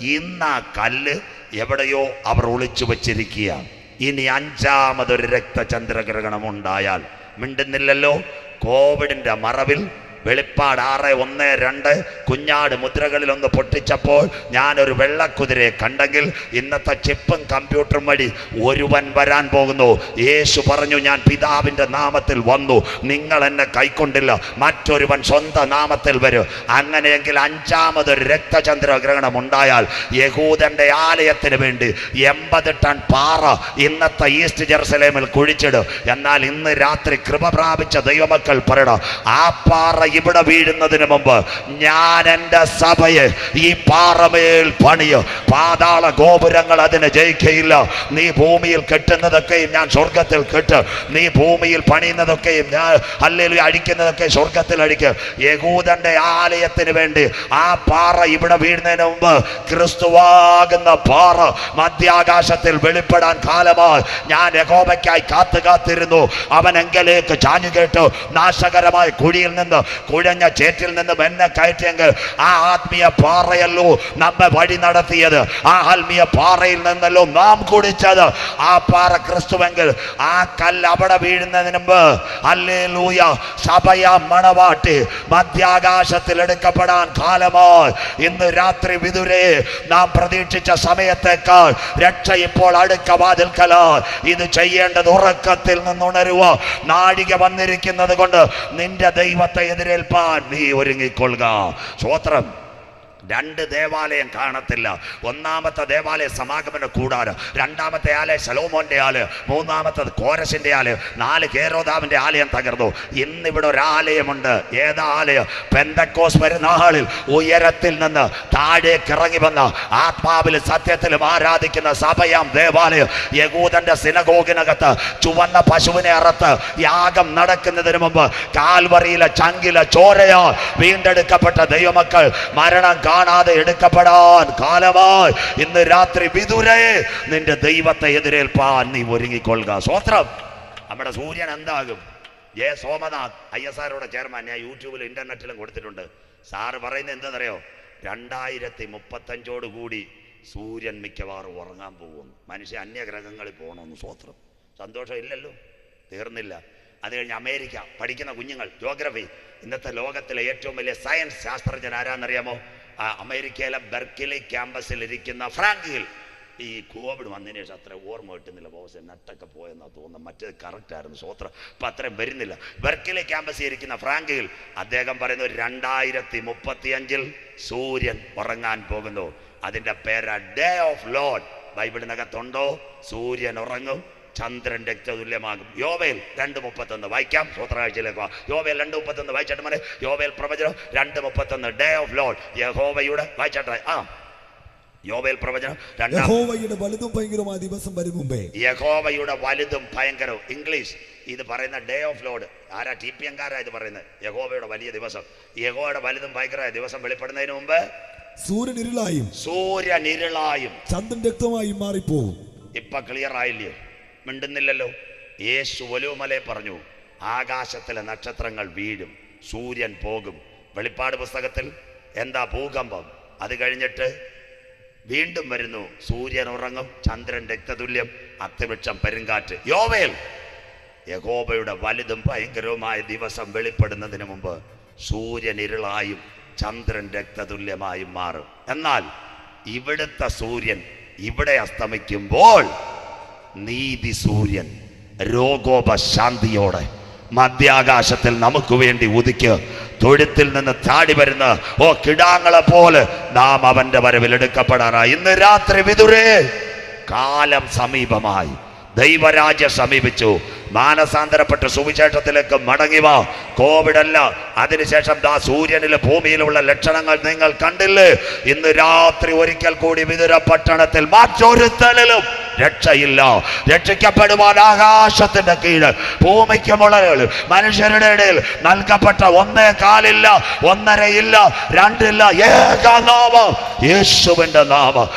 ഇന്ന് ആ കല്ല് എവിടെയോ അവർ ഒളിച്ചു വച്ചിരിക്കുക. ഇനി അഞ്ചാമതൊരു രക്തചന്ദ്രഗ്രഹണം ഉണ്ടായാൽ മിണ്ടുന്നില്ലല്ലോ? കോവിഡിന്റെ മറവിൽ വെളിപ്പാട് ആറ് ഒന്ന് രണ്ട്. കുഞ്ഞാട് മുദ്രകളിൽ ഒന്ന് പൊട്ടിച്ചപ്പോൾ ഞാനൊരു വെള്ളക്കുതിരയെ കണ്ടെങ്കിൽ ഇന്നത്തെ ചിപ്പും കമ്പ്യൂട്ടറും വഴി ഒരുവൻ വരാൻ പോകുന്നു. യേശു പറഞ്ഞു ഞാൻ പിതാവിന്റെ നാമത്തിൽ വന്നു. നിങ്ങൾ എന്നെ കൈക്കൊണ്ടില്ല. മറ്റൊരുവൻ സ്വന്തം നാമത്തിൽ വരും. അങ്ങനെയെങ്കിൽ അഞ്ചാമതൊരു രക്തചന്ദ്ര ഗ്രഹണം ഉണ്ടായാൽ യഹൂദന്റെ ആലയത്തിന് വേണ്ടി എൺപത് ടൺ പാറ ഇന്നത്തെ ഈസ്റ്റ് ജെറുസലേമിൽ കുഴിച്ചിടും. എന്നാൽ ഇന്ന് രാത്രി കൃപ പ്രാപിച്ച ദൈവമക്കൾ പറയണം ആ പാറ ഇവിടെ വീഴുന്നതിന് മുമ്പ് ഞാൻ എന്റെ സഭയെ ഈ പാറമേൽ പണിയോ. പാതാള ഗോപുരങ്ങൾ അതിനെ ജയിക്കയില്ല. നീ ഭൂമിയിൽ കെട്ടുന്നതൊക്കെയും ഞാൻ സ്വർഗത്തിൽ കെട്ട്. നീ ഭൂമിയിൽ പണിയുന്നതൊക്കെയും ഞാൻ അല്ലെങ്കിൽ അടിക്കുന്നതൊക്കെ സ്വർഗത്തിൽ അടിക്കുക യഹൂദന്റെ ആലയത്തിന് വേണ്ടി ആ പാറ ഇവിടെ വീഴുന്നതിന് മുമ്പ് ക്രിസ്തുവാകുന്ന പാറ മധ്യാകാശത്തിൽ വെളിപ്പെടാൻ കാലമായി. ഞാൻ യഹോബയ്ക്കായി കാത്തു കാത്തിരുന്നു അവൻ ചാഞ്ഞു കേട്ടു നാശകരമായ കുഴിയിൽ നിന്ന് കുഴഞ്ഞ ചേറ്റിൽ നിന്ന് എന്നെ കയറ്റിയെങ്കിൽ ആ ആത്മീയ പാറയല്ലോ നമ്മെ വഴി നടത്തിയത്. ആ ആത്മീയ പാറയിൽ നിന്നല്ലോ നാം കുടിച്ചത്. ആ പാറ ക്രിസ്തുവെങ്കിൽ ആ കല്ല് അവിടെ വീഴുന്നതിന് മുമ്പ് അല്ലേ ലൂയ സഭയ മണവാട്ടി മധ്യാകാശത്തിൽ എടുക്കപ്പെടാൻ കാലമായി. ഇന്ന് രാത്രി വിതുരെ നാം പ്രതീക്ഷിച്ച സമയത്തേക്കാൾ രക്ഷ ഇപ്പോൾ അടുക്ക വാതിൽക്കല. ഇത് ചെയ്യേണ്ടത് ഉറക്കത്തിൽ നിന്നുണരുവോ നാഴിക വന്നിരിക്കുന്നത് കൊണ്ട് നിന്റെ ദൈവത്തെ എതിരേൽപ്പാൻ നീ ഒരുങ്ങിക്കൊള്ളുക. സ്വോത്രം രണ്ട് ദേവാലയം കാണത്തില്ല. ഒന്നാമത്തെ ദേവാലയ സമാഗമന കൂടാരം രണ്ടാമത്തെ ആൽ ശലോമോന്റെ ആൽ മൂന്നാമത്തത് കോരസിന്റെ ആൽ നാല് കേരോദാവിന്റെ ആലയം തകർന്നു. ഇന്നിവിടെ ഒരു ആലയമുണ്ട് ഏതാ ആലയം? പെന്തക്കോസ് പെരുന്നാളിൽ ഉയരത്തിൽ നിന്ന് താഴേക്ക് ഇറങ്ങി വന്ന ആത്മാവിലും സത്യത്തിലും ആരാധിക്കുന്ന സഭയാം ദേവാലയം. യകൂദന്റെ സിനഗോഗിനകത്ത് ചുവന്ന പശുവിനെ അറത്ത് യാഗം നടക്കുന്നതിന് മുമ്പ് കാൽവറിയിലെ ചങ്കിലെ ചോരയാൽ വീണ്ടെടുക്കപ്പെട്ട ദൈവമക്കൾ മരണം കാണാതെ എടുക്കപ്പെടാൻ കാലമായി. ഇന്ന് രാത്രി വിതുരേ നിന്റെ ദൈവത്തെ എതിരേൽപ്പാൻ നീ ഒരുങ്ങിക്കൊള്ളുക. സ്വത്രം നമ്മുടെ സൂര്യൻ എന്താകും? ജെ സോമനാഥ് ഐ എസ് ആറോടെ ചെയർമാൻ. ഞാൻ യൂട്യൂബിലും ഇന്റർനെറ്റിലും കൊടുത്തിട്ടുണ്ട്. സാറ് പറയുന്നത് എന്താണെന്നറിയോ? രണ്ടായിരത്തി മുപ്പത്തഞ്ചോട് കൂടി സൂര്യൻ മിക്കവാറും ഉറങ്ങാൻ പോകുന്നു മനുഷ്യ അന്യഗ്രഹങ്ങളിൽ പോകണമെന്ന് സ്വത്രം സന്തോഷം ഇല്ലല്ലോ? തീർന്നില്ല. അത് കഴിഞ്ഞ് അമേരിക്ക പഠിക്കുന്ന കുഞ്ഞുങ്ങൾ ജോഗ്രഫി ഇന്നത്തെ ലോകത്തിലെ ഏറ്റവും വലിയ സയൻസ് ശാസ്ത്രജ്ഞൻ ആരാന്നറിയാമോ? അമേരിക്കയിലെ ബെർക്കിലി ക്യാമ്പസിൽ ഇരിക്കുന്ന ഫ്രാങ്കിൽ ഈ കോവിഡ് വന്നതിന് ശേഷം അത്ര ഓർമ്മ കിട്ടുന്നില്ല. ബോസ് നട്ടൊക്കെ പോയെന്നാ തോന്നുന്നു. മറ്റേത് കറക്റ്റായിരുന്നു സ്വത്രം ഇപ്പം അത്രയും വരുന്നില്ല. ബെർക്കിലെ ക്യാമ്പസിൽ ഇരിക്കുന്ന ഫ്രാങ്കിൽ അദ്ദേഹം പറയുന്നു രണ്ടായിരത്തി മുപ്പത്തി അഞ്ചിൽ സൂര്യൻ ഉറങ്ങാൻ പോകുന്നു. അതിന്റെ പേര് ഡേ ഓഫ് ലോഡ് ബൈബിളിനകത്തുണ്ടോ? സൂര്യൻ ഉറങ്ങും. ചന്ദ്രൻ രക്തതുല്യമാകും യോവേൽ രണ്ട് മുപ്പത്തൊന്ന് വായിക്കാം. സൂത്രാഴ്ചയിലേക്ക് യോവേൽ രണ്ട് മുപ്പത്തൊന്ന് വായിച്ചാട്ട് മനെ. യോവേൽ പ്രവചനം രണ്ട് മുപ്പത്തൊന്ന്. ഡേ ഓഫ് ലോഡ് യഹോവയുടെ വായിച്ചാട്ട്. ആ. യോവേൽ പ്രവചനം യഹോവയുടെ വലുതും ഭയങ്കരമായ ദിവസം വരും മുമ്പേ. യഹോവയുടെ വലുതും ഭയങ്കരവും. ഇംഗ്ലീഷ് ഇത് പറയുന്ന ഡേ ഓഫ് ലോഡ് ആരാ? ടി പി എംകാരാ ഇത് പറയുന്നത്. യഹോവയുടെ വലിയ ദിവസം. യഹോവയുടെ വലുതും ഭയങ്കരമായ ദിവസം വെളിപ്പെടുന്നതിന് മുമ്പ് സൂര്യൻ ഇരുളായും സൂര്യൻ ഇരുളായും. ചന്ദ്രൻ രക്തമായും മാറിപ്പോവും. ഇപ്പൊ ക്ലിയർ ആയില്ലേ മിണ്ടുന്നില്ലല്ലോ. യേശു ഒലുമലെ പറഞ്ഞു ആകാശത്തിലെ നക്ഷത്രങ്ങൾ വീഴും സൂര്യൻ പോകും. വെളിപ്പാട് പുസ്തകത്തിൽ എന്താ ഭൂകമ്പം? അത് കഴിഞ്ഞിട്ട് വീണ്ടും വരുന്നു സൂര്യൻ ഉറങ്ങും ചന്ദ്രൻ രക്തതുല്യം അത്തിവൃക്ഷം പെരുങ്കാറ്റ്. യോവേൽ യഹോബയുടെ വലുതും ഭയങ്കരവുമായ ദിവസം വെളിപ്പെടുന്നതിന് മുമ്പ് സൂര്യൻ ഇരുളായും ചന്ദ്രൻ രക്തതുല്യമായും മാറും. എന്നാൽ ഇവിടുത്തെ സൂര്യൻ ഇവിടെ അസ്തമിക്കുമ്പോൾ നീതി സൂര്യൻ രോഗോപശാന്തിയോടെ മധ്യാകാശത്തിൽ നമുക്ക് വേണ്ടി ഉദിക്ക്. തൊഴുത്തിൽ നിന്ന് താടി വരുന്ന ഓ കിടാങ്ങളെ പോലെ നാം അവന്റെ വരവിൽ എടുക്കപ്പെടാനായി ഇന്ന് രാത്രി വിതുരേ കാലം സമീപമായി. ദൈവരാജ്യം സമീപിച്ചു. മാനസാന്തരപ്പെട്ട് സുവിശേഷത്തിലേക്ക് മടങ്ങി വാ. കോവിഡ് അല്ല. അതിനുശേഷം ദാ സൂര്യനിലെ ഭൂമിയിലുള്ള ലക്ഷണങ്ങൾ നിങ്ങൾ കണ്ടില്ലേ? ഇന്ന് രാത്രി ഒരിക്കൽ കൂടി വിതുര പട്ടണത്തിൽ മറ്റൊരുത്തലിലും രക്ഷയില്ല. രക്ഷിക്കപ്പെടുവാൻ ആകാശത്തിന്റെ കീഴ് ഭൂമിക്ക് മുളകൾ മനുഷ്യരുടെ ഇടയിൽ നൽകപ്പെട്ട ഒന്നേ കാലില്ല ഒന്നര ഇല്ല രണ്ടില്ല ഏകനാമം. യേശുവിന്റെ നാമം.